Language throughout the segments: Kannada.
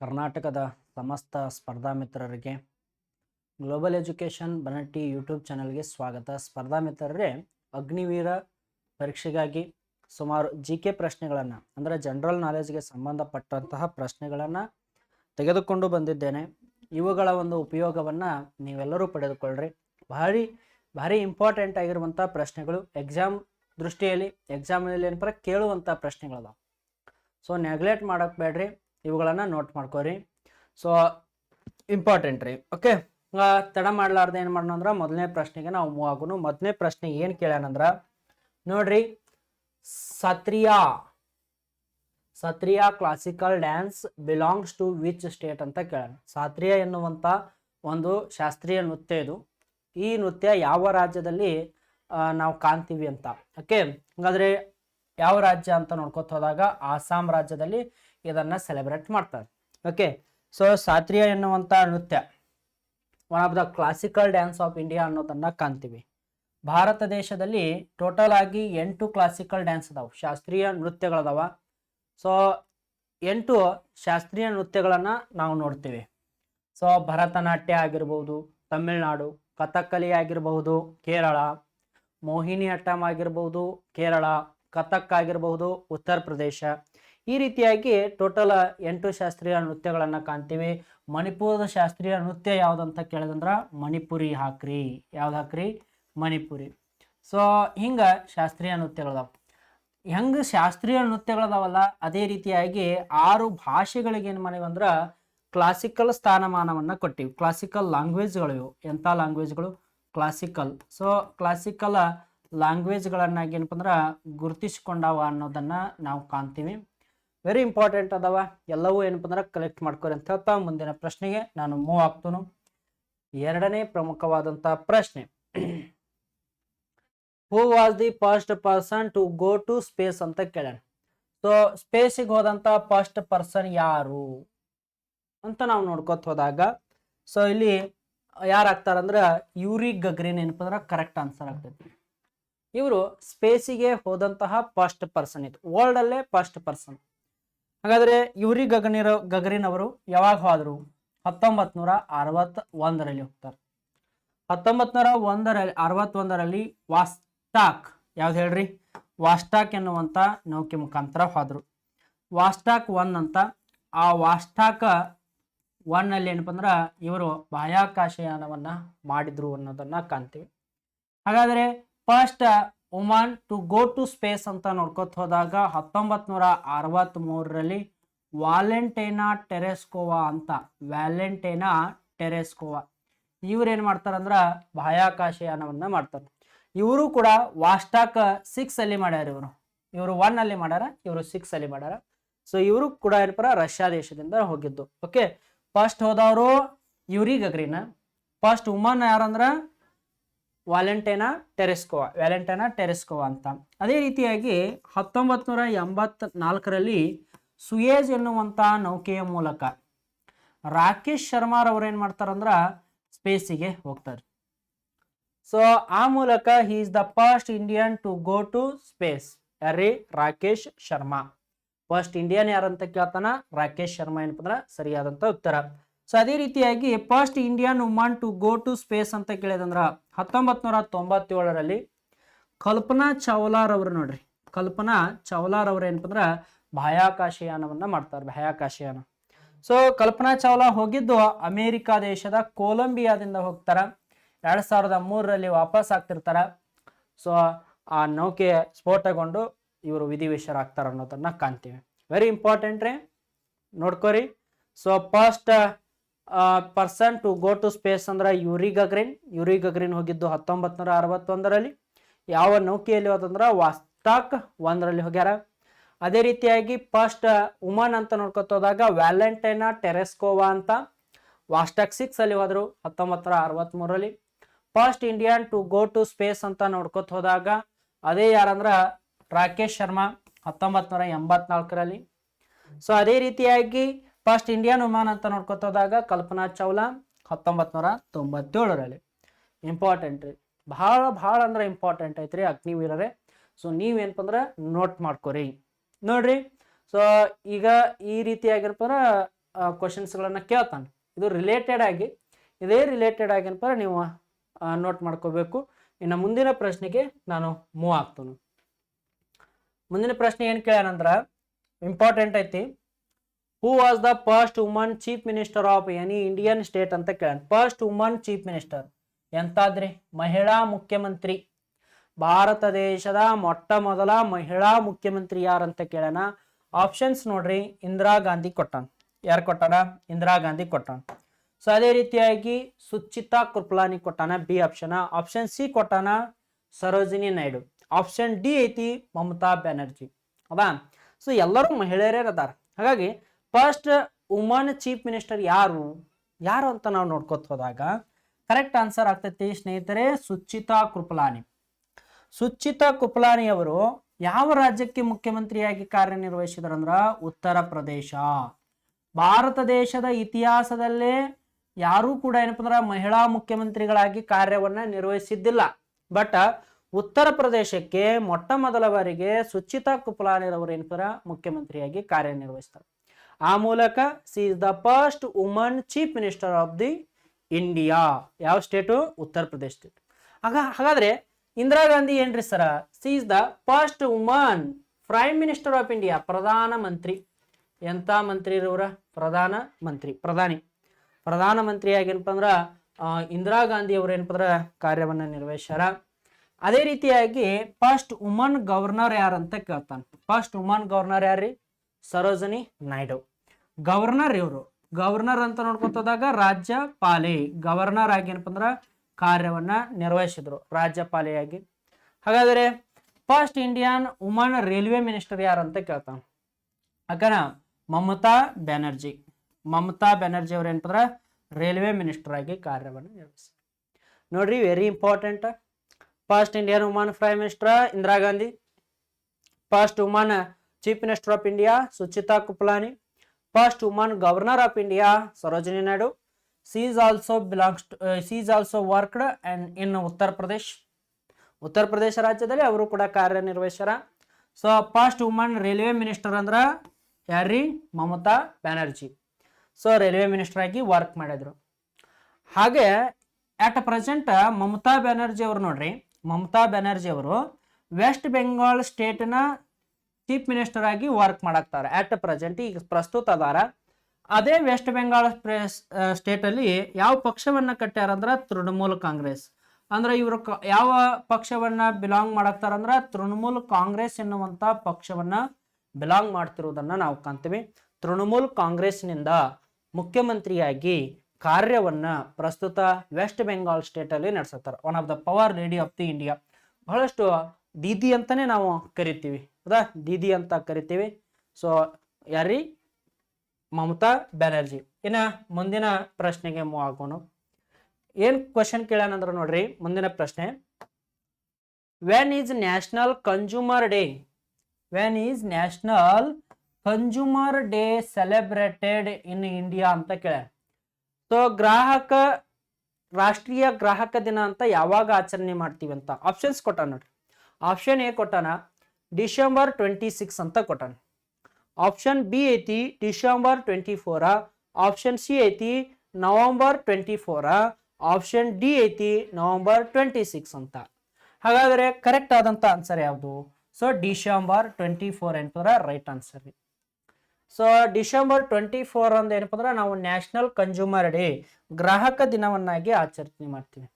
ಕರ್ನಾಟಕದ ಸಮಸ್ತ ಸ್ಪರ್ಧಾ ಮಿತ್ರರಿಗೆ ಗ್ಲೋಬಲ್ ಎಜುಕೇಷನ್ ಬನಟ್ಟಿ ಯೂಟ್ಯೂಬ್ ಚಾನಲ್ಗೆ ಸ್ವಾಗತ. ಸ್ಪರ್ಧಾ ಮಿತ್ರರೇ, ಅಗ್ನಿವೀರ ಪರೀಕ್ಷೆಗಾಗಿ ಸುಮಾರು ಜಿ ಕೆ ಪ್ರಶ್ನೆಗಳನ್ನು, ಅಂದರೆ ಜನರಲ್ ನಾಲೆಜ್ಗೆ ಸಂಬಂಧಪಟ್ಟಂತಹ ಪ್ರಶ್ನೆಗಳನ್ನು ತೆಗೆದುಕೊಂಡು ಬಂದಿದ್ದೇನೆ. ಇವುಗಳ ಒಂದು ಉಪಯೋಗವನ್ನು ನೀವೆಲ್ಲರೂ ಪಡೆದುಕೊಳ್ಳ್ರಿ. ಭಾರಿ ಭಾರಿ ಇಂಪಾರ್ಟೆಂಟ್ ಆಗಿರುವಂಥ ಪ್ರಶ್ನೆಗಳು ಎಕ್ಸಾಮ್ ದೃಷ್ಟಿಯಲ್ಲಿ ಎಕ್ಸಾಮ್ನಲ್ಲಿ ಏನಪ್ಪ ಕೇಳುವಂಥ ಪ್ರಶ್ನೆಗಳದಾವೆ. ಸೊ ನೆಗ್ಲೆಕ್ಟ್ ಮಾಡೋಕ್ಕೆ ಬೇಡ್ರಿ. ಇವುಗಳನ್ನು ನೋಟ್ ಮಾಡ್ಕೋರಿ. ಸೊ ಇಂಪಾರ್ಟೆಂಟ್ ರೀ. ಓಕೆ ತಡ ಮಾಡ್ಲಾರ್ದೆ ಏನು ಮಾಡೋಣ ಅಂದ್ರೆ ಮೊದಲನೇ ಪ್ರಶ್ನೆಗೆ ನಾವು ಮೂವ್ ಆಗೋನು. ಮೊದಲನೇ ಪ್ರಶ್ನೆ ಏನು ಕೇಳ್ಯಾನಂದ್ರ ನೋಡ್ರಿ, Sattriya Sattriya classical dance belongs to which state ಅಂತ ಕೇಳೋಣ ಸಾತ್ರಿಯ ಎನ್ನುವಂಥ ಒಂದು ಶಾಸ್ತ್ರೀಯ ನೃತ್ಯ ಇದು. ಈ ನೃತ್ಯ ಯಾವ ರಾಜ್ಯದಲ್ಲಿ ನಾವು ಕಾಣ್ತೀವಿ ಅಂತ. ಓಕೆ ಹಾಗಾದ್ರೆ ಯಾವ ರಾಜ್ಯ ಅಂತ ನೋಡ್ಕೊತ ಹೋದಾಗ, ಆಸಾಂ ರಾಜ್ಯದಲ್ಲಿ ಇದನ್ನ ಸೆಲೆಬ್ರೇಟ್ ಮಾಡ್ತಾರೆ. ಓಕೆ ಸೊ ಸಾತ್ರಿಯ ಎನ್ನುವಂಥ ನೃತ್ಯ one of the classical dance of India ಅನ್ನೋದನ್ನ ಕಾಣ್ತೀವಿ. ಭಾರತ ದೇಶದಲ್ಲಿ ಟೋಟಲ್ ಆಗಿ ಎಂಟು ಕ್ಲಾಸಿಕಲ್ ಡ್ಯಾನ್ಸ್ ಅದಾವ, ಶಾಸ್ತ್ರೀಯ ನೃತ್ಯಗಳದಾವ. ಸೊ ಎಂಟು ಶಾಸ್ತ್ರೀಯ ನೃತ್ಯಗಳನ್ನು ನಾವು ನೋಡ್ತೀವಿ. ಸೊ ಭರತನಾಟ್ಯ ಆಗಿರ್ಬೋದು, ತಮಿಳ್ನಾಡು, ಕಥಕ್ಕಲಿ ಆಗಿರಬಹುದು ಕೇರಳ ಮೋಹಿನಿ ಅಟ್ಟಂ ಆಗಿರ್ಬೋದು, ಕೇರಳ, ಕಥಕ್ ಆಗಿರಬಹುದು ಉತ್ತರ ಪ್ರದೇಶ ಈ ರೀತಿಯಾಗಿ ಟೋಟಲ್ ಎಂಟು ಶಾಸ್ತ್ರೀಯ ನೃತ್ಯಗಳನ್ನು ಕಾಣ್ತೀವಿ. ಮಣಿಪುರದ ಶಾಸ್ತ್ರೀಯ ನೃತ್ಯ ಯಾವುದಂತ ಕೇಳಿದಂದ್ರೆ ಮಣಿಪುರಿ ಹಾಕ್ರಿ. ಯಾವ್ದು ಹಾಕ್ರಿ? ಮಣಿಪುರಿ. ಸೊ ಹಿಂಗೆ ಶಾಸ್ತ್ರೀಯ ನೃತ್ಯಗಳದಾವ. ಹೆಂಗೆ ಶಾಸ್ತ್ರೀಯ ನೃತ್ಯಗಳದಾವಲ್ಲ, ಅದೇ ರೀತಿಯಾಗಿ ಆರು ಭಾಷೆಗಳಿಗೆ ಏನು ಮಾಡಿವಿ ಕ್ಲಾಸಿಕಲ್ ಸ್ಥಾನಮಾನವನ್ನು ಕೊಟ್ಟಿವಿ. ಕ್ಲಾಸಿಕಲ್ ಲ್ಯಾಂಗ್ವೇಜ್ಗಳಿವು ಎಂಥ ಲ್ಯಾಂಗ್ವೇಜ್ಗಳು ಕ್ಲಾಸಿಕಲ್ ಸೊ ಕ್ಲಾಸಿಕಲ್ ಲ್ಯಾಂಗ್ವೇಜ್ಗಳನ್ನಾಗಿ ಏನಪ್ಪ ಅಂದ್ರೆ ಗುರುತಿಸ್ಕೊಂಡಾವ ಅನ್ನೋದನ್ನು ನಾವು ಕಾಣ್ತೀವಿ. ವೆರಿ ಇಂಪಾರ್ಟೆಂಟ್ ಅದಾವ. ಎಲ್ಲವೂ ಏನಪ್ಪ ಅಂದ್ರೆ ಕಲೆಕ್ಟ್ ಮಾಡ್ಕೊರಿ ಅಂತ ಹೇಳ್ತಾ ಮುಂದಿನ ಪ್ರಶ್ನೆಗೆ ನಾನು ಮೂವ್ ಆಗ್ತನು. ಎರಡನೇ ಪ್ರಮುಖವಾದಂಥ ಪ್ರಶ್ನೆ. Who was the first person to go to space ಅಂತ ಕೇಳೋಣ. ಸೊ ಸ್ಪೇಸಿಗೆ ಹೋದಂಥ ಫಸ್ಟ್ ಪರ್ಸನ್ ಯಾರು? ಅಂತ ನಾವು ನೋಡ್ಕೊತ ಹೋದಾಗ ಸೊ ಇಲ್ಲಿ ಯಾರು ಆಗ್ತಾರಂದ್ರೆ ಯೂರಿ ಗಗ್ರೇನ್ ಏನಪ್ಪ ಅಂದ್ರೆ ಕರೆಕ್ಟ್ ಆನ್ಸರ್ ಆಗ್ತೈತಿ. ಇವರು ಸ್ಪೇಸಿಗೆ ಹೋದಂತಹ ಫಸ್ಟ್ ಪರ್ಸನ್ ಇದು ವರ್ಲ್ಡ್ ಅಲ್ಲೇ ಫಸ್ಟ್ ಪರ್ಸನ್ ಹಾಗಾದ್ರೆ ಯೂರಿ ಗಗನಿರ ಗಗರಿನ್ ಅವರು ಯಾವಾಗ ಹೋದರು? ಹತ್ತೊಂಬತ್ತು ನೂರ ಅರವತ್ ಒಂದರಲ್ಲಿ ಹೋಗ್ತಾರೆ. ಹತ್ತೊಂಬತ್ತು ನೂರ ಒಂದರಲ್ಲಿ, ಅರವತ್ತೊಂದರಲ್ಲಿ ವಾಸ್ಟಾಕ್, ಯಾವ್ದು ಹೇಳ್ರಿ? ವಾಸ್ಟಾಕ್ ಎನ್ನುವಂಥ ನೌಕೆ ಮುಖಾಂತರ ಹೋದರು. ವಾಸ್ಟಾಕ್ ಒನ್ ಅಂತ, ಆ ವಾಸ್ಟಾಕ್ ಒನ್ನಲ್ಲಿ ಏನಪ್ಪ ಅಂದ್ರೆ ಇವರು ಬಾಹ್ಯಾಕಾಶಯಾನವನ್ನು ಮಾಡಿದ್ರು ಅನ್ನೋದನ್ನ ಕಾಣ್ತೀವಿ. ಹಾಗಾದ್ರೆ first woman to go to space ಅಂತ ನೋಡ್ಕೊತ ಹೋದಾಗ ಹತ್ತೊಂಬತ್ ನೂರ ಅರವತ್ತ್ ಮೂರರಲ್ಲಿ ವಾಲೆಂಟೈನಾ ಟೆರೆಸ್ಕೋವಾ ಅಂತ, ವ್ಯಾಲೆಂಟೇನಾ ಟೆರೆಸ್ಕೋವಾ. ಇವ್ರು ಏನು ಮಾಡ್ತಾರಂದ್ರ ಬಾಹ್ಯಾಕಾಶಯಾನವನ್ನ ಮಾಡ್ತಾರೆ. ಇವರು ಕೂಡ ವಾಸ್ಟಾಕ್ ಸಿಕ್ಸ್ ಅಲ್ಲಿ ಮಾಡ್ಯಾರ ಇವರು. ಇವರು ಒನ್ ಅಲ್ಲಿ ಮಾಡ್ಯಾರ, ಇವರು ಸಿಕ್ಸ್ ಅಲ್ಲಿ ಮಾಡ್ಯಾರ. ಸೊ ಇವರು ಕೂಡ ಏನಪ್ಪ ರಷ್ಯಾ ದೇಶದಿಂದ ಹೋಗಿದ್ದು. ಓಕೆ ಫಸ್ಟ್ ಹೋದವರು ಯೂರಿ ಗಗ್ರಿನ. ಫಸ್ಟ್ ವುಮನ್ ಯಾರಂದ್ರ ವ್ಯಾಲೆಂಟೈನಾ, ಟೆರೆಸ್ಕೋವಾ ವ್ಯಾಲೆಂಟೈನಾ, ಟೆರೆಸ್ಕೋವಾ ಅಂತ. ಅದೇ ರೀತಿಯಾಗಿ ಹತ್ತೊಂಬತ್ತು ನೂರ ಎಂಬತ್ ನಾಲ್ಕರಲ್ಲಿ ಸುಯೇಜ್ ಎನ್ನುವಂಥ ನೌಕೆಯ ಮೂಲಕ ರಾಕೇಶ್ ಶರ್ಮಾರ್ ಅವ್ರು ಏನು ಮಾಡ್ತಾರಂದ್ರ ಸ್ಪೇಸಿಗೆ ಹೋಗ್ತಾರೆ. ಸೊ ಆ ಮೂಲಕ he is the first Indian to go to space ಯಾರ್ರಿ? ರಾಕೇಶ್ ಶರ್ಮಾ. ಫಸ್ಟ್ ಇಂಡಿಯನ್ ಯಾರಂತ ಕೇಳ್ತಾನ? ರಾಕೇಶ್ ಶರ್ಮಾ ಏನಪ್ಪ ಅಂದ್ರೆ ಸರಿಯಾದಂತ ಉತ್ತರ. ಸೊ ಅದೇ ರೀತಿಯಾಗಿ first Indian woman to go to space ಅಂತ ಕೇಳಿದಂದ್ರ ಹತ್ತೊಂಬತ್ ನೂರ ತೊಂಬತ್ತೇಳರಲ್ಲಿ ಕಲ್ಪನಾ ಚಾವ್ಲಾರ್ ಅವರು ನೋಡ್ರಿ. ಕಲ್ಪನಾ ಚಾವ್ಲಾರ್ ಅವರು ಅಂದ್ರೆ ಬಾಹ್ಯಾಕಾಶಯಾನವನ್ನ ಮಾಡ್ತಾರೆ, ಬಾಹ್ಯಾಕಾಶಯಾನ. ಸೊ ಕಲ್ಪನಾ ಚಾವ್ಲಾ ಹೋಗಿದ್ದು ಅಮೇರಿಕಾ ದೇಶದ ಕೊಲಂಬಿಯಾದಿಂದ ಹೋಗ್ತಾರ. ಎರಡ್ ಸಾವಿರದ ಮೂರರಲ್ಲಿ ವಾಪಸ್ ಆಗ್ತಿರ್ತಾರ. ಸೊ ಆ ನೌಕೆ ಸ್ಫೋಟಗೊಂಡು ಇವರು ವಿಧಿವೇಶರಾಗ್ತಾರ ಅನ್ನೋದನ್ನ ಕಾಣ್ತೀವಿ. ವೆರಿ ಇಂಪಾರ್ಟೆಂಟ್ ರೀ. ನೋಡ್ಕೋರಿ. So first person to go to space ಅಂದ್ರೆ ಯೂರಿ ಗಗ್ರಿನ್. ಯೂರಿ ಗಗ್ರಿನ್ ಹೋಗಿದ್ದು ಹತ್ತೊಂಬತ್ ನೂರ ಅರವತ್ತೊಂದರಲ್ಲಿ. ಯಾವ ನೌಕೆಯಲ್ಲಿ ಹೋದಂದ್ರೆ ವಾಸ್ಟಾಕ್ ಒಂದರಲ್ಲಿ ಹೋಗ್ಯಾರ. ಅದೇ ರೀತಿಯಾಗಿ ಫಸ್ಟ್ ಉಮನ್ ಅಂತ ನೋಡ್ಕೊತ ಹೋದಾಗ ವ್ಯಾಲೆಂಟೈನಾ ಟೆರೆಸ್ಕೋವಾ ಅಂತ ವಾಸ್ಟಾಕ್ ಸಿಕ್ಸ್ ಅಲ್ಲಿ ಹೋದ್ರು ಹತ್ತೊಂಬತ್ ನೂರ ಅರವತ್ತ್ಮೂರರಲ್ಲಿ first Indian to go to space ಅಂತ ನೋಡ್ಕೊತ ಹೋದಾಗ ಅದೇ ಯಾರಂದ್ರ ರಾಕೇಶ್ ಶರ್ಮಾ ಹತ್ತೊಂಬತ್ ನೂರ ಎಂಬತ್ನಾಲ್ಕರಲ್ಲಿ. ಸೊ ಅದೇ ರೀತಿಯಾಗಿ ಫಸ್ಟ್ ಇಂಡಿಯನ್ ವುಮನ್ ಅಂತ ನೋಡ್ಕೊತ ಹೋದಾಗ ಕಲ್ಪನಾ ಚಾವ್ಲಾ ಹತ್ತೊಂಬತ್ ನೂರ ತೊಂಬತ್ತೇಳರಲ್ಲಿ. ಇಂಪಾರ್ಟೆಂಟ್ ರೀ. ಭಾಳ ಭಾಳ ಅಂದ್ರೆ ಇಂಪಾರ್ಟೆಂಟ್ ಐತ್ರಿ ಅಗ್ನಿವೀರರೇ ಸೊ ನೀವೇನಪ್ಪ ಅಂದ್ರೆ ನೋಟ್ ಮಾಡ್ಕೊರಿ. ನೋಡ್ರಿ. ಸೊ ಈಗ ಈ ರೀತಿಯಾಗಿರಪ್ಪ ಕ್ವಶನ್ಸ್ಗಳನ್ನು ಕೇಳ್ತಾನೆ. ಇದು ರಿಲೇಟೆಡ್ ಆಗಿ, ಇದೇ ರಿಲೇಟೆಡ್ ಆಗಿ ಏನಪ್ಪ ನೀವು ನೋಟ್ ಮಾಡ್ಕೋಬೇಕು. ಇನ್ನು ಮುಂದಿನ ಪ್ರಶ್ನೆಗೆ ನಾನು ಮೂವ್ ಆಗ್ತಾನೆ. ಮುಂದಿನ ಪ್ರಶ್ನೆ ಏನು ಕೇಳ್ಯಾನಂದ್ರೆ ಇಂಪಾರ್ಟೆಂಟ್ ಐತಿ. Who was the first woman chief minister of any Indian state ಅಂತ ಕೇಳೋಣ. ಫಸ್ಟ್ ವುಮನ್ ಚೀಫ್ ಮಿನಿಸ್ಟರ್ ಎಂತಾದ್ರಿ? ಮಹಿಳಾ ಮುಖ್ಯಮಂತ್ರಿ. ಭಾರತ ದೇಶದ ಮೊಟ್ಟ ಮೊದಲ ಮಹಿಳಾ ಮುಖ್ಯಮಂತ್ರಿ ಯಾರಂತ ಕೇಳೋಣ. ಆಪ್ಷನ್ಸ್ ನೋಡ್ರಿ. ಇಂದಿರಾ ಗಾಂಧಿ ಕೊಟ್ಟಣ. ಯಾರು ಕೊಟ್ಟಾನ ಇಂದಿರಾ ಗಾಂಧಿ ಕೊಟ್ಟಣ. ಸೊ ಅದೇ ರೀತಿಯಾಗಿ ಸುಚಿತಾ ಕೃಪಲಾನಿ ಕೊಟ್ಟಾನ ಬಿ ಆಪ್ಷನ್ ಆಪ್ಷನ್ ಸಿ ಕೊಟ್ಟಾನ ಸರೋಜಿನಿ ನಾಯ್ಡು. ಆಪ್ಷನ್ ಡಿ ಐತಿ ಮಮತಾ ಬ್ಯಾನರ್ಜಿ. ಹೌದಾ? ಸೊ ಎಲ್ಲರೂ ಮಹಿಳೆಯರೇ ಅದಾರ ಹಾಗಾಗಿ ಫಸ್ಟ್ ವುಮನ್ ಚೀಫ್ ಮಿನಿಸ್ಟರ್ ಯಾರು? ಯಾರು ಅಂತ ನಾವು ನೋಡ್ಕೋತ ಹೋದಾಗ ಕರೆಕ್ಟ್ ಆನ್ಸರ್ ಆಗ್ತೈತಿ ಸ್ನೇಹಿತರೆ ಸುಚಿತಾ ಕೃಪಲಾನಿ. ಸುಚಿತಾ ಕೃಪಲಾನಿ ಅವರು ಯಾವ ರಾಜ್ಯಕ್ಕೆ ಮುಖ್ಯಮಂತ್ರಿಯಾಗಿ ಕಾರ್ಯನಿರ್ವಹಿಸಿದ್ರಂದ್ರ ಉತ್ತರ ಪ್ರದೇಶ. ಭಾರತ ದೇಶದ ಇತಿಹಾಸದಲ್ಲೇ ಯಾರೂ ಕೂಡ ಏನಪ್ಪ ಅಂದ್ರೆ ಮಹಿಳಾ ಮುಖ್ಯಮಂತ್ರಿಗಳಾಗಿ ಕಾರ್ಯವನ್ನ ನಿರ್ವಹಿಸಿದ್ದಿಲ್ಲ. ಬಟ್ ಉತ್ತರ ಪ್ರದೇಶಕ್ಕೆ ಮೊಟ್ಟ ಮೊದಲ ಬಾರಿಗೆ ಸುಚಿತಾ ಕುಪ್ಲಾನಿರವರು ಏನಪ್ಪ ಮುಖ್ಯಮಂತ್ರಿಯಾಗಿ ಕಾರ್ಯನಿರ್ವಹಿಸ್ತಾರೆ. ಆ ಮೂಲಕ she is the first woman chief minister of the India ಯಾವ ಸ್ಟೇಟು ಉತ್ತರ ಪ್ರದೇಶ ಸ್ಟೇಟ್ ಆಗ, ಹಾಗಾದ್ರೆ ಇಂದಿರಾ ಗಾಂಧಿ ಏನ್ರಿ ಸರ she is the first woman prime minister of India ಪ್ರಧಾನ ಮಂತ್ರಿ. ಎಂತ ಮಂತ್ರಿ ಇರೋರ ಪ್ರಧಾನ ಮಂತ್ರಿ, ಪ್ರಧಾನಿ. ಪ್ರಧಾನ ಮಂತ್ರಿ ಏನಪ್ಪ ಅಂದ್ರೆ ಇಂದಿರಾ ಗಾಂಧಿ ಅವರು ಏನಪ್ಪ ಅಂದ್ರ ಕಾರ್ಯವನ್ನ ನಿರ್ವಹಿಸ್ಯಾರ. ಅದೇ ರೀತಿಯಾಗಿ ಫಸ್ಟ್ ವುಮನ್ ಗವರ್ನರ್ ಯಾರಂತ ಕೇಳ್ತಾನೆ. ಫಸ್ಟ್ ವುಮನ್ ಗವರ್ನರ್ ಯಾರ್ರಿ? ಸರೋಜಿನಿ ನಾಯ್ಡು. ಗವರ್ನರ್ ಇವರು. ಗವರ್ನರ್ ಅಂತ ನೋಡ್ಕೊತದಾಗ ರಾಜ್ಯಪಾಲೆ. ಗವರ್ನರ್ ಆಗಿ ಏನಪ್ಪ ಅಂದ್ರೆ ಕಾರ್ಯವನ್ನ ನಿರ್ವಹಿಸಿದ್ರು ರಾಜ್ಯಪಾಲೆಯಾಗಿ. ಹಾಗಾದರೆ first Indian woman railway minister ಯಾರು ಅಂತ ಕೇಳ್ತಾನೆ. ಅಕ್ಕನ ಮಮತಾ ಬ್ಯಾನರ್ಜಿ. ಮಮತಾ ಬ್ಯಾನರ್ಜಿ ಅವ್ರು ಏನಪ್ಪ ರೈಲ್ವೆ ಮಿನಿಸ್ಟರ್ ಆಗಿ ಕಾರ್ಯವನ್ನು ನಿರ್ವಹಿಸಿ ನೋಡ್ರಿ very important first Indian woman prime minister Indira Gandhi. First woman chief minister of India Sucheta Kripalani first woman governor of India Sarojini Naidu she's also belongs she's also worked and in Uttar Pradesh Uttar Pradesh ರಾಜ್ಯದಲ್ಲಿ ಅವರು ಕೂಡ ಕಾರ್ಯನಿರ್ವಹಿಸ್ಯಾರ so first woman railway minister ಅಂದ್ರ ಯಾರ್ರಿ Mamata Banerjee so railway minister ಆಗಿ ವರ್ಕ್ ಮಾಡಿದ್ರು. ಹಾಗೆ ಅಟ್ ಪ್ರೆಸೆಂಟ್ ಮಮತಾ ಬ್ಯಾನರ್ಜಿ ಅವರು ನೋಡ್ರಿ. ಮಮತಾ ಬ್ಯಾನರ್ಜಿ ಅವರು ವೆಸ್ಟ್ ಬೆಂಗಾಲ್ ಸ್ಟೇಟ್ನ ಚೀಫ್ ಮಿನಿಸ್ಟರ್ ಆಗಿ ವರ್ಕ್ ಮಾಡಾಕ್ತಾರೆ. ಆಟ್ ಪ್ರೆಸೆಂಟ್ ಈಗ ಪ್ರಸ್ತುತ ಅದಾರ. ಅದೇ ವೆಸ್ಟ್ ಬೆಂಗಾಲ್ ಸ್ಟೇಟ್ ಅಲ್ಲಿ ಯಾವ ಪಕ್ಷವನ್ನ ಕಟ್ಟ್ಯಾರ ಅಂದ್ರ ತೃಣಮೂಲ ಕಾಂಗ್ರೆಸ್. ಅಂದ್ರೆ ಇವರು ಯಾವ ಪಕ್ಷವನ್ನ ಬಿಲಾಂಗ್ ಮಾಡಾಕ್ತಾರ ಅಂದ್ರ ತೃಣಮೂಲ ಕಾಂಗ್ರೆಸ್ ಎನ್ನುವಂತ ಪಕ್ಷವನ್ನ ಬಿಲಾಂಗ್ ಮಾಡ್ತಿರುವುದನ್ನ ನಾವು ಕಾಣ್ತೀವಿ. ತೃಣಮೂಲ್ ಕಾಂಗ್ರೆಸ್ನಿಂದ ಮುಖ್ಯಮಂತ್ರಿಯಾಗಿ ಕಾರ್ಯವನ್ನ ಪ್ರಸ್ತುತ ವೆಸ್ಟ್ ಬೆಂಗಾಲ್ ಸ್ಟೇಟ್ ಅಲ್ಲಿ ನಡೆಸುತ್ತಾರೆ. One of the power lady of the India ಬಹಳಷ್ಟು ದೀದಿ ಅಂತಾನೆ ನಾವು ಕರಿತೀವಿ. ಹೌದಾ ದೀದಿ ಅಂತ ಕರಿತೀವಿ. ಸೊ ಯಾರಿ? ಮಮತಾ ಬ್ಯಾನರ್ಜಿ. ಇನ್ನ ಮುಂದಿನ ಪ್ರಶ್ನೆಗೆ ಮೂವ್ ಆಗೋಣ. ಏನ್ ಕ್ವಶನ್ ಕೇಳೋಣಂದ್ರೆ ನೋಡ್ರಿ, ಮುಂದಿನ ಪ್ರಶ್ನೆ. When is national consumer day when is national consumer day celebrated in India ಅಂತ ಕೇಳ ಸೊ ಗ್ರಾಹಕ, ರಾಷ್ಟ್ರೀಯ ಗ್ರಾಹಕ ದಿನ ಅಂತ ಯಾವಾಗ ಆಚರಣೆ ಮಾಡ್ತೀವಿ ಅಂತ ಆಪ್ಷನ್ಸ್ ಕೊಟ್ಟ ನೋಡ್ರಿ. ಆಪ್ಷನ್ ಎ ಕೊಟ್ಟಾನ ಡಿಸೆಂಬರ್ ಟ್ವೆಂಟಿ ಸಿಕ್ಸ್ ಅಂತ ಕೊಟ್ಟಾನೆ. ಆಪ್ಷನ್ ಬಿ ಐತಿ December twenty four, option C ಐತಿ November twenty four, option D ಐತಿ ನವಂಬರ್ ಟ್ವೆಂಟಿ ಸಿಕ್ಸ್ ಅಂತ. ಹಾಗಾದರೆ ಕರೆಕ್ಟ್ ಆದಂಥ ಆನ್ಸರ್ ಯಾವುದು? ಸೊ ಡಿಸೆಂಬರ್ ಟ್ವೆಂಟಿ ಫೋರ್ ಏನಪ್ಪ right answer so December twenty four ಅಂದ ಏನಪ್ಪ ಅಂದ್ರೆ ನಾವು ನ್ಯಾಷನಲ್ ಕನ್ಸ್ಯೂಮರ್ ಡೇ ಗ್ರಾಹಕ ದಿನವನ್ನಾಗಿ ಆಚರಣೆ ಮಾಡ್ತೀವಿ.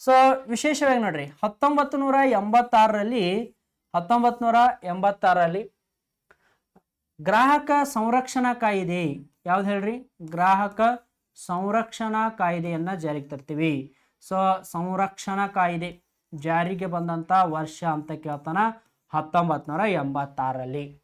ಸೊ ವಿಶೇಷವಾಗಿ ನೋಡ್ರಿ ಹತ್ತೊಂಬತ್ತು ನೂರ ಎಂಬತ್ತಾರರಲ್ಲಿ ಹತ್ತೊಂಬತ್ತು ನೂರ ಗ್ರಾಹಕ ಸಂರಕ್ಷಣಾ ಕಾಯಿದೆ. ಯಾವ್ದು ಹೇಳ್ರಿ? ಗ್ರಾಹಕ ಸಂರಕ್ಷಣಾ ಕಾಯ್ದೆಯನ್ನ ಜಾರಿಗೆ ತರ್ತೀವಿ. ಸೊ, ಸಂರಕ್ಷಣಾ ಕಾಯ್ದೆ ಜಾರಿಗೆ ಬಂದಂತ ವರ್ಷ ಅಂತ ಕೇಳ್ತಾನ ಹತ್ತೊಂಬತ್ತು ನೂರ ಎಂಬತ್ತಾರಲ್ಲಿ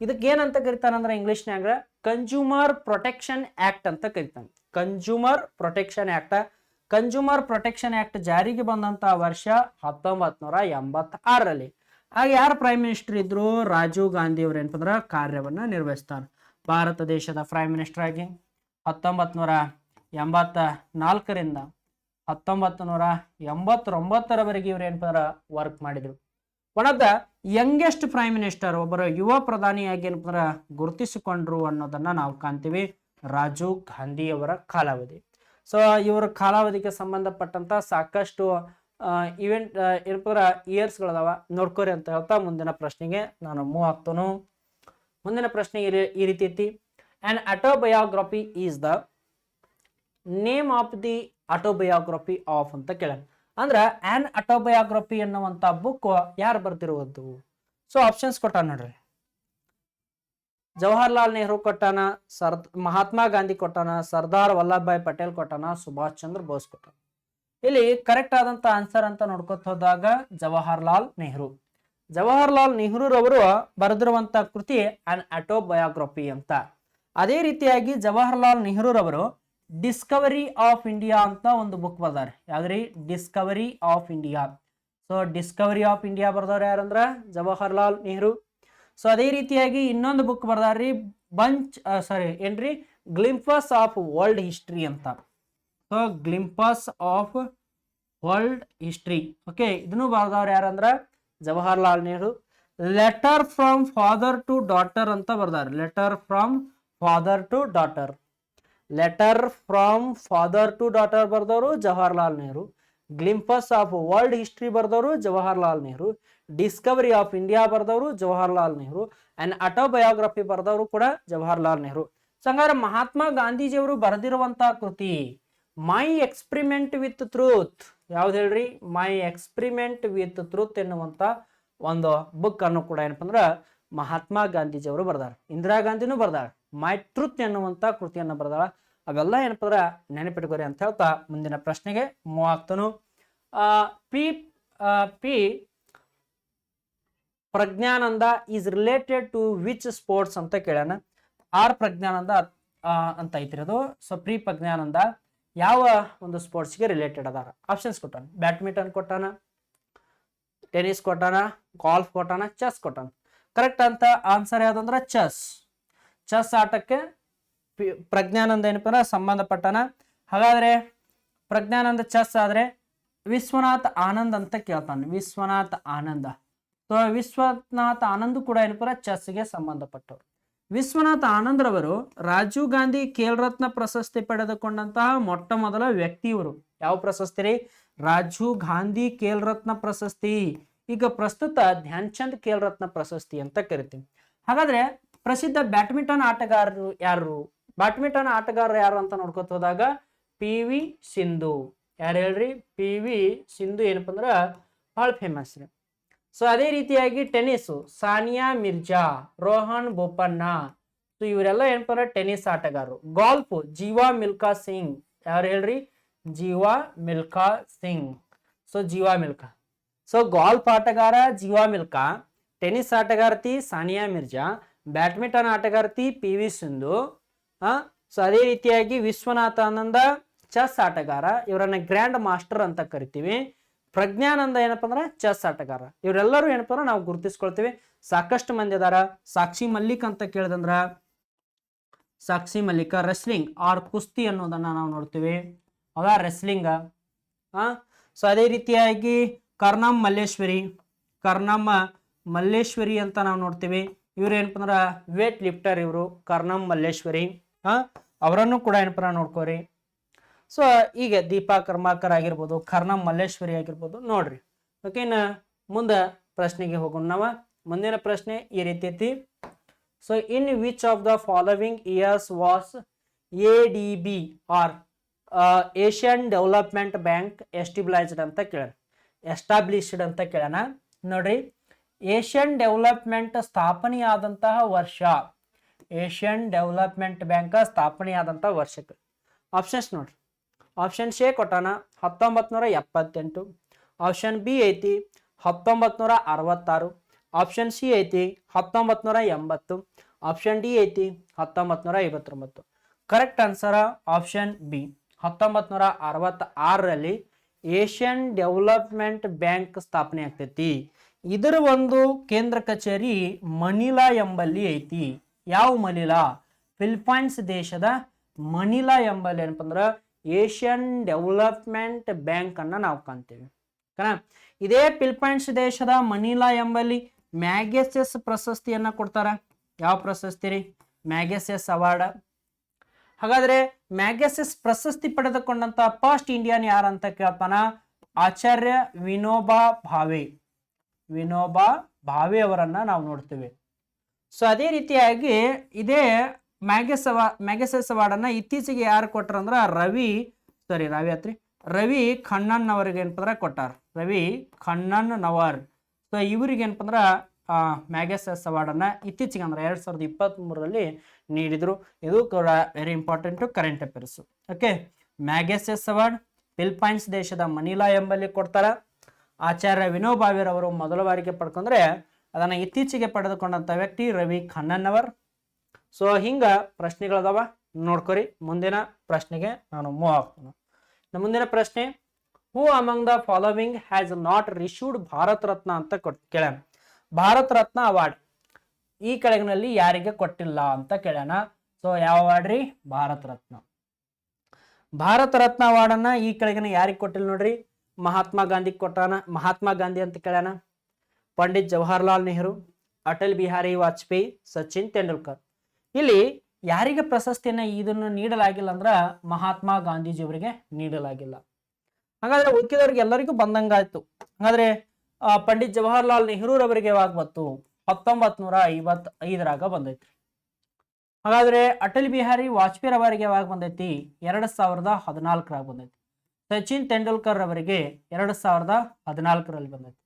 ಇದಕ್ಕೆ ಏನಂತ ಕರಿತಾನಂದ್ರೆ ಇಂಗ್ಲಿಷ್ನಾಗ ಕನ್ಸ್ಯೂಮರ್ ಪ್ರೊಟೆಕ್ಷನ್ ಆಕ್ಟ್ ಅಂತ ಕರಿತಾನೆ. Consumer protection act consumer protection act ಜಾರಿಗೆ ಬಂದಂತ ವರ್ಷ ಹತ್ತೊಂಬತ್ತು ನೂರ ಎಂಬತ್ತಾರರಲ್ಲಿ ಆಗ ಯಾರು ಪ್ರೈಮ್ ಮಿನಿಸ್ಟರ್ ಇದ್ರು ರಾಜೀವ್ ಗಾಂಧಿ ಅವರು ಏನಪ್ಪಂದ್ರ ಕಾರ್ಯವನ್ನ ನಿರ್ವಹಿಸ್ತಾರೆ. ಭಾರತ ದೇಶದ ಪ್ರೈಮ್ ಮಿನಿಸ್ಟರ್ ಆಗಿ ಹತ್ತೊಂಬತ್ತು ನೂರ ಎಂಬತ್ತ ನಾಲ್ಕರಿಂದ ಹತ್ತೊಂಬತ್ತು ನೂರ ಎಂಬತ್ತೊಂಬತ್ತರವರೆಗೆ ಇವ್ರು ಏನಪ್ಪ ವರ್ಕ್ ಮಾಡಿದ್ರು. One of the youngest prime minister ಒಬ್ಬರ ಯುವ ಪ್ರಧಾನಿಯಾಗಿ ಏನಪ್ಪ ಗುರುತಿಸಿಕೊಂಡ್ರು ಅನ್ನೋದನ್ನು ನಾವು ಕಾಣ್ತೀವಿ ರಾಜೀವ್ ಗಾಂಧಿಯವರ ಕಾಲಾವಧಿ. ಸೊ ಇವರ ಕಾಲಾವಧಿಗೆ ಸಂಬಂಧಪಟ್ಟಂತ ಸಾಕಷ್ಟು ಇವೆಂಟ್ ಇರ್ಪರ ಇಯರ್ಸ್ಗಳದಾವ ನೋಡ್ಕೋರಿ ಅಂತ ಹೇಳ್ತಾ ಮುಂದಿನ ಪ್ರಶ್ನೆಗೆ ನಾನು ಮೂವ್ ಆಗ್ತಾನು. ಮುಂದಿನ ಪ್ರಶ್ನೆ ಈ ರೀತಿ ಐತಿ. And autobiography is the name of the autobiography of ಅಂತ ಕೇಳೋಣ. ಅಂದ್ರೆ ಆನ್ ಆಟೋಬಯೋಗ್ರಫಿ ಅನ್ನುವಂಥ ಬುಕ್ ಯಾರು ಬರ್ತಿರುವುದು ಸೊ ಆಪ್ಷನ್ಸ್ ಕೊಟ್ಟಾನ ನೋಡ್ರಿ. ಜವಾಹರ್ಲಾಲ್ ನೆಹರು ಕೊಟ್ಟಾನ, ಸರ್ ಮಹಾತ್ಮ ಗಾಂಧಿ ಕೊಟ್ಟಾನ, ಸರ್ದಾರ್ ವಲ್ಲಭಭಾಯ್ ಪಟೇಲ್ ಕೊಟ್ಟಾನ, ಸುಭಾಷ್ ಚಂದ್ರ ಬೋಸ್ ಕೊಟ್ಟಾನ. ಇಲ್ಲಿ ಕರೆಕ್ಟ್ ಆದಂತ ಆನ್ಸರ್ ಅಂತ ನೋಡ್ಕೊತ ಹೋದಾಗ ಜವಾಹರ್ಲಾಲ್ ನೆಹರು. ಜವಾಹರ್ಲಾಲ್ ನೆಹರೂರವರು ಬರೆದಿರುವಂತ ಕೃತಿ ಅನ್ ಆಟೋಬಯೋಗ್ರಫಿ ಅಂತ. ಅದೇ ರೀತಿಯಾಗಿ ಜವಾಹರ್ಲಾಲ್ ನೆಹರೂರವರು ಡಿಸ್ಕವರಿ ಆಫ್ ಇಂಡಿಯಾ ಅಂತ ಒಂದು ಬುಕ್ ಬರ್ದಾರೆ. ಯಾವ್ದ್ರಿ? Discovery of India so discovery of India ಬರ್ದವ್ರು ಯಾರಂದ್ರ? ಜವಾಹರ್ಲಾಲ್ ನೆಹರು. ಸೊ ಅದೇ ರೀತಿಯಾಗಿ ಇನ್ನೊಂದು ಬುಕ್ ಬರ್ದಾರ್ರಿ ಬಂಚ್ ಸಾರಿ ಏನ್ರಿ? ಗ್ಲಿಂಫಸ್ ಆಫ್ ವರ್ಲ್ಡ್ ಹಿಸ್ಟ್ರಿ ಅಂತ. Glimpses of world history. Okay, ಇದನ್ನು ಬರ್ದವ್ರು ಯಾರಂದ್ರೆ? Jawaharlal Nehru. Letter from father to daughter ಅಂತ ಬರ್ದಾರೆ. Letter from father to daughter. Letter from father to daughter ಬರ್ದವರು Jawaharlal Nehru. Glimpses of world history ಬರ್ದವರು Jawaharlal Nehru. Discovery of India ಬರ್ದವರು Jawaharlal Nehru. And autobiography ಬರ್ದವರು ಕೂಡ ಜವಾಹರ್ಲಾಲ್ ನೆಹರು. ಸೊ ಹಂಗಾರೆ ಮಹಾತ್ಮ ಗಾಂಧೀಜಿಯವರು ಬರೆದಿರುವಂತಹ ಕೃತಿ ಮೈ ಎಕ್ಸ್ಪ್ರಿಮೆಂಟ್ ವಿತ್ ಟ್ರೂತ್ ಯಾವ್ದು ಹೇಳ್ರಿ? ಮೈ ಎಕ್ಸ್ಪ್ರಿಮೆಂಟ್ ವಿತ್ ಟ್ರೂತ್ ಎನ್ನುವಂತ ಒಂದು ಬುಕ್ ಅನ್ನು ಕೂಡ ಏನಪ್ಪ ಅಂದ್ರೆ ಮಹಾತ್ಮ ಗಾಂಧೀಜಿಯವರು ಬರ್ದಾರ. ಇಂದಿರಾ ಗಾಂಧಿನೂ ಬರ್ದಾಳ ಮೈ ಟ್ರೂತ್ ಎನ್ನುವಂತ ಕೃತಿಯನ್ನು ಬರ್ದಾಳ ಅವೆಲ್ಲ ಏನಪ್ಪ ಅಂದ್ರೆ ನೆನಪಿಟ್ಕೋರಿ ಅಂತ ಹೇಳ್ತಾ ಮುಂದಿನ ಪ್ರಶ್ನೆಗೆ ಮೂವ್ ಆಗ್ತಾನು. ಆ, P P Praggnanandhaa is related to which sports ಅಂತ ಕೇಳೋಣ ಆರ್ ಪ್ರಜ್ಞಾನಂದ ಅಂತ ಐತಿರೋದು ಸೊ ಪ್ರಿ ಪ್ರಜ್ಞಾನಂದ ಯಾವ ಒಂದು ಸ್ಪೋರ್ಟ್ಸ್ಗೆ ರಿಲೇಟೆಡ್ ಅದಾರ? ಆಪ್ಷನ್ಸ್ ಕೊಟ್ಟಾನ. ಬ್ಯಾಡ್ಮಿಂಟನ್ ಕೊಟ್ಟಾನ ಟೆನಿಸ್ ಕೊಟ್ಟಾನ ಗಾಲ್ಫ್ ಕೊಟ್ಟಾನ ಚೆಸ್ ಕೊಟ್ಟಾನ. ಕರೆಕ್ಟ್ ಅಂತ ಆನ್ಸರ್ ಯಾವುದಂದ್ರೆ ಚೆಸ್ ಚೆಸ್ ಆಟಕ್ಕೆ ಪ್ರಜ್ಞಾನಂದ ಏನಪ್ಪ ಸಂಬಂಧಪಟ್ಟನ. ಹಾಗಾದ್ರೆ ಪ್ರಜ್ಞಾನಂದ ಚೆಸ್ ಆದರೆ ವಿಶ್ವನಾಥ್ ಆನಂದ್ ಅಂತ ಕೇಳ್ತಾನೆ. ವಿಶ್ವನಾಥ್ ಆನಂದ. ವಿಶ್ವನಾಥ್ ಆನಂದ್ ಕೂಡ ಏನಪ್ಪ ಚೆಸ್ಗೆ ಸಂಬಂಧಪಟ್ಟವರು. ವಿಶ್ವನಾಥ್ ಆನಂದ್ರವರು ರಾಜೀವ್ ಗಾಂಧಿ ಖೇಲ್ರತ್ನ ಪ್ರಶಸ್ತಿ ಪಡೆದುಕೊಂಡಂತಹ ಮೊಟ್ಟ ಮೊದಲ ವ್ಯಕ್ತಿ ಯಾವ ಪ್ರಶಸ್ತಿ ರೀ? ರಾಜೀವ್ ಗಾಂಧಿ ಖೇಲ್ರತ್ನ ಪ್ರಶಸ್ತಿ. ಈಗ ಪ್ರಸ್ತುತ ಧ್ಯಾನ್ ಚಂದ್ ಖೇಲ್ರತ್ನ ಪ್ರಶಸ್ತಿ ಅಂತ ಕರಿತೀವಿ. ಹಾಗಾದ್ರೆ ಪ್ರಸಿದ್ಧ ಬ್ಯಾಡ್ಮಿಂಟನ್ ಆಟಗಾರರು ಯಾರು? ಬ್ಯಾಡ್ಮಿಂಟನ್ ಆಟಗಾರರು ಯಾರು ಅಂತ ನೋಡ್ಕೊತ ಹೋದಾಗ ಪಿ ವಿ ಸಿಂಧು. ಯಾರು ಹೇಳ್ರಿ? ಪಿ ವಿ ಸಿಂಧು ಏನಪ್ಪ ಅಂದ್ರೆ ಭಾಳ ಫೇಮಸ್ ರೀ. ಸೊ ಅದೇ ರೀತಿಯಾಗಿ ಟೆನ್ನಿಸು ಸಾನಿಯಾ ಮಿರ್ಜಾ, ರೋಹನ್ ಬೋಪಣ್ಣ ಸೊ ಇವರೆಲ್ಲ ಏನಪ್ಪ ಅಂದ್ರೆ ಟೆನ್ನಿಸ್ ಆಟಗಾರರು. ಗಾಲ್ಫ್, ಜೀವಾ ಮಿಲ್ಕಾ ಸಿಂಗ್. ಯಾರು ಹೇಳ್ರಿ? ಜೀವಾ ಮಿಲ್ಕಾ ಸಿಂಗ್. ಸೊ ಜೀವಾ ಮಿಲ್ಕಾ. ಸೊ ಗಾಲ್ಫ್ ಆಟಗಾರ ಜೀವಾ ಮಿಲ್ಕಾ ಟೆನ್ನಿಸ್ ಆಟಗಾರತಿ ಸಾನಿಯಾ ಮಿರ್ಜಾ, ಬ್ಯಾಡ್ಮಿಂಟನ್ ಆಟಗಾರತಿ ಪಿ ವಿ ಸಿಂಧು ಸೊ ಅದೇ ರೀತಿಯಾಗಿ ವಿಶ್ವನಾಥ ಆನಂದ, ಚೆಸ್ ಆಟಗಾರ, ಇವರನ್ನ ಗ್ರ್ಯಾಂಡ್ ಮಾಸ್ಟರ್ ಅಂತ ಕರಿತೀವಿ. ಪ್ರಜ್ಞಾನಂದ ಏನಪ್ಪ ಅಂದ್ರೆ ಚೆಸ್ ಆಟಗಾರ. ಇವರೆಲ್ಲರೂ ಏನಪ್ಪ ಅಂದ್ರೆ ನಾವು ಗುರುತಿಸ್ಕೊಳ್ತೀವಿ. ಸಾಕಷ್ಟು ಮಂದಿ ಅದಾರ. ಸಾಕ್ಷಿ ಮಲ್ಲಿಕ್ ಅಂತ ಕೇಳಿದಂದ್ರ ಸಾಕ್ಷಿ ಮಲ್ಲಿಕ ರೆಸ್ಲಿಂಗ್ ಆರ್ ಕುಸ್ತಿ ಅನ್ನೋದನ್ನ ನಾವು ನೋಡ್ತೀವಿ. ಹೌದಾ ರೆಸ್ಲಿಂಗ ಆ. ಸೊ ಅದೇ ರೀತಿಯಾಗಿ ಕರ್ನಮ್ ಮಲ್ಲೇಶ್ವರಿ ಕರ್ನಮ್ಮ ಮಲ್ಲೇಶ್ವರಿ ಅಂತ ನಾವು ನೋಡ್ತೀವಿ. ಇವ್ರು ಏನಪ್ಪ ಅಂದ್ರೆ ವೇಟ್ ಲಿಫ್ಟರ್ ಇವರು ಕರ್ನಮ್ ಮಲ್ಲೇಶ್ವರಿ. ಆ? ಅವರನ್ನು ಕೂಡ ಏನಪ್ಪ ನೋಡ್ಕೋರಿ. ಸೊ ಈಗ ದೀಪಾ ಕರ್ಮಾಕರ್ ಆಗಿರ್ಬೋದು, ಕರ್ಣ ಮಲ್ಲೇಶ್ವರಿ ಆಗಿರ್ಬೋದು, ನೋಡ್ರಿ. ಓಕೆ ಮುಂದೆ ಪ್ರಶ್ನೆಗೆ ಹೋಗೋಣ ನಾವು. ಮುಂದಿನ ಪ್ರಶ್ನೆ ಈ ರೀತಿ ಐತಿ. So in which of the following years was A D B R Asian development bank established ಅಂತ ಕೇಳೋಣ. ಎಸ್ಟಾಬ್ಲಿಷ್ಡ್ ಅಂತ ಕೇಳೋಣ. ನೋಡ್ರಿ. ಏಷ್ಯನ್ ಡೆವಲಪ್ಮೆಂಟ್ ಸ್ಥಾಪನೆಯಾದಂತಹ ವರ್ಷ. ಏಷ್ಯನ್ ಡೆವಲಪ್ಮೆಂಟ್ ಬ್ಯಾಂಕ್ ಸ್ಥಾಪನೆಯಾದಂತಹ ವರ್ಷಕ್ಕೆ. ಆಪ್ಷನ್ಸ್ ನೋಡ್ರಿ. ಆಪ್ಷನ್ ಶೇ ಕೊಟ್ಟಾನ ಹತ್ತೊಂಬತ್ತು ನೂರ ಎಪ್ಪತ್ತೆಂಟು ಆಪ್ಷನ್ ಬಿ ಐತಿ ಹತ್ತೊಂಬತ್ತು ನೂರ ಅರವತ್ತಾರು ಆಪ್ಷನ್ ಸಿ ಐತಿ ಹತ್ತೊಂಬತ್ತು ನೂರ ಎಂಬತ್ತು ಆಪ್ಷನ್ ಡಿ ಐತಿ ಹತ್ತೊಂಬತ್ತು ನೂರ ಐವತ್ತೊಂಬತ್ತು ಕರೆಕ್ಟ್ ಆನ್ಸರ್ ಆಪ್ಷನ್ ಬಿ ಹತ್ತೊಂಬತ್ತು ನೂರ ಅರವತ್ತಾರರಲ್ಲಿ ಏಷ್ಯನ್ ಡೆವಲಪ್ಮೆಂಟ್ ಬ್ಯಾಂಕ್ ಸ್ಥಾಪನೆ ಆಗ್ತೈತಿ. ಇದರ ಒಂದು ಕೇಂದ್ರ ಕಚೇರಿ ಮನಿಲಾ ಎಂಬಲ್ಲಿ ಐತಿ. ಯಾವ ಮನಿಲಾ? ಫಿಲಿಪೈನ್ಸ್ ದೇಶದ ಮನಿಲಾ ಎಂಬಲ್ಲಿ ಏನಪ್ಪ ಅಂದ್ರೆ ಏಷ್ಯನ್ ಡೆವಲಪ್ಮೆಂಟ್ ಬ್ಯಾಂಕ್ ಅನ್ನ ನಾವು ಕಾಣ್ತೀವಿ. ಕಣ, ಇದೇ ಫಿಲಿಪೈನ್ಸ್ ದೇಶದ ಮನಿಲಾ ಎಂಬಲ್ಲಿ ಮ್ಯಾಗೆಸೆಸ್ ಪ್ರಶಸ್ತಿಯನ್ನ ಕೊಡ್ತಾರೆ? ಯಾವ ಪ್ರಶಸ್ತಿ ರೀ? Magsaysay award. ಹಾಗಾದ್ರೆ ಮ್ಯಾಗೆಸೆಸ್ ಪ್ರಶಸ್ತಿ ಪಡೆದುಕೊಂಡಂಥ ಫಸ್ಟ್ ಇಂಡಿಯನ್ ಯಾರಂತ ಕೇಳ್ತಾನ ಆಚಾರ್ಯ ವಿನೋಬಾ ಭಾವೆ. ವಿನೋಬಾ ಭಾವೆ ಅವರನ್ನು ನಾವು ನೋಡ್ತೇವೆ. ಸೊ ಅದೇ ರೀತಿಯಾಗಿ ಇದೇ ಮ್ಯಾಗೆಸ್ ಅವಾರ್ಡ್ ಮ್ಯಾಗೆಸೆಸ್ ಅವಾರ್ಡನ್ನ ಇತ್ತೀಚೆಗೆ ಯಾರು ಅಂದ್ರೆ ರವಿ, ಸಾರಿ ರವಿ ಆತ್ರಿ ರವಿ ಖಣ್ಣನ್ ಅವರಿಗೆ ಏನಪ್ಪ ಕೊಟ್ಟಾರ. ರವಿ ಖಣ್ಣನ್ ನವರ್. ಸೊ ಇವ್ರಿಗೆ ಏನಪ್ಪ ಅಂದ್ರ ಮ್ಯಾಗೆಸೆಸ್ ಅವಾರ್ಡನ್ನ ಇತ್ತೀಚೆಗೆ ಅಂದ್ರೆ ಎರಡ್ ಸಾವಿರದ ಇಪ್ಪತ್ತ್ ಮೂರರಲ್ಲಿ ನೀಡಿದ್ರು. ಇದು ಕೂಡ very important current affairs okay Magsaysay award Philippines ದೇಶದ ಮನಿಲಾ ಎಂಬಲ್ಲಿ ಕೊಡ್ತಾರ. ಆಚಾರ್ಯ ವಿನೋಬಾವಿರವರು ಮೊದಲ ಬಾರಿಗೆ ಪಡ್ಕೊಂಡ್ರೆ ಅದನ್ನ ಇತ್ತೀಚೆಗೆ ಪಡೆದುಕೊಂಡಂತ ವ್ಯಕ್ತಿ ರವಿ ಖನ್ನನ್ ಅವರ್ ಸೊ ಹಿಂಗ ಪ್ರಶ್ನೆಗಳದಾವ ನೋಡ್ಕೊರಿ. ಮುಂದಿನ ಪ್ರಶ್ನೆಗೆ ನಾನು ಮೂವ್ ಆಗ್ತೀನಿ. ನಮ್ಮ ಮುಂದಿನ ಪ್ರಶ್ನೆ who among the following has not received Bharat Ratna ಅಂತ ಕೊಟ್ ಕೇಳ್ಯಾನ. ಭಾರತ್ ರತ್ನ ಅವಾರ್ಡ್ ಈ ಕೆಳಗಿನಲ್ಲಿ ಯಾರಿಗೆ ಕೊಟ್ಟಿಲ್ಲ ಅಂತ ಕೇಳ್ಯಾನ. ಸೊ ಯಾವ ಅವಾರ್ಡ್ ರೀ? ಭಾರತ್ ರತ್ನ. ಭಾರತ ರತ್ನ ಅವಾರ್ಡ್ ಅನ್ನ ಈ ಕೆಳಗಿನ ಯಾರಿಗೆ ಕೊಟ್ಟಿಲ್ಲ ನೋಡ್ರಿ? ಮಹಾತ್ಮ ಗಾಂಧಿ ಕೊಟ್ಟಾನ. ಮಹಾತ್ಮ ಗಾಂಧಿ ಅಂತ ಕೇಳ್ಯಾನ. ಪಂಡಿತ್ ಜವಾಹರ್ಲಾಲ್ ನೆಹರು, ಅಟಲ್ ಬಿಹಾರಿ ವಾಜಪೇಯಿ, ಸಚಿನ್ ತೆಂಡೂಲ್ಕರ್. ಇಲ್ಲಿ ಯಾರಿಗೆ ಪ್ರಶಸ್ತಿಯನ್ನ ಇದನ್ನು ನೀಡಲಾಗಿಲ್ಲ ಅಂದ್ರ ಮಹಾತ್ಮ ಗಾಂಧೀಜಿಯವರಿಗೆ ನೀಡಲಾಗಿಲ್ಲ. ಹಾಗಾದ್ರೆ ಉಳ್ಕಿದವ್ರಿಗೆ ಎಲ್ಲರಿಗೂ ಬಂದಂಗಾಯ್ತು. ಹಾಗಾದ್ರೆ ಪಂಡಿತ್ ಜವಾಹರ್ಲಾಲ್ ನೆಹರೂರವರಿಗೆ ಯಾವಾಗ ಬಂತು? ಹತ್ತೊಂಬತ್ ನೂರ ಐವತ್ ಐದರಾಗ ಬಂದೈತಿ ಹಾಗಾದ್ರೆ ಅಟಲ್ ಬಿಹಾರಿ ವಾಜಪೇಯಿ ಅವರಿಗೆ ಯಾವಾಗ ಬಂದೈತಿ? ಎರಡ್ ಸಾವಿರದ ಹದಿನಾಲ್ಕರಾಗ ಬಂದೈತಿ. ಸಚಿನ್ ತೆಂಡೂಲ್ಕರ್ ಅವರಿಗೆ ಎರಡ್ ಸಾವಿರದ ಹದಿನಾಲ್ಕರಲ್ಲಿ ಬಂದೈತಿ.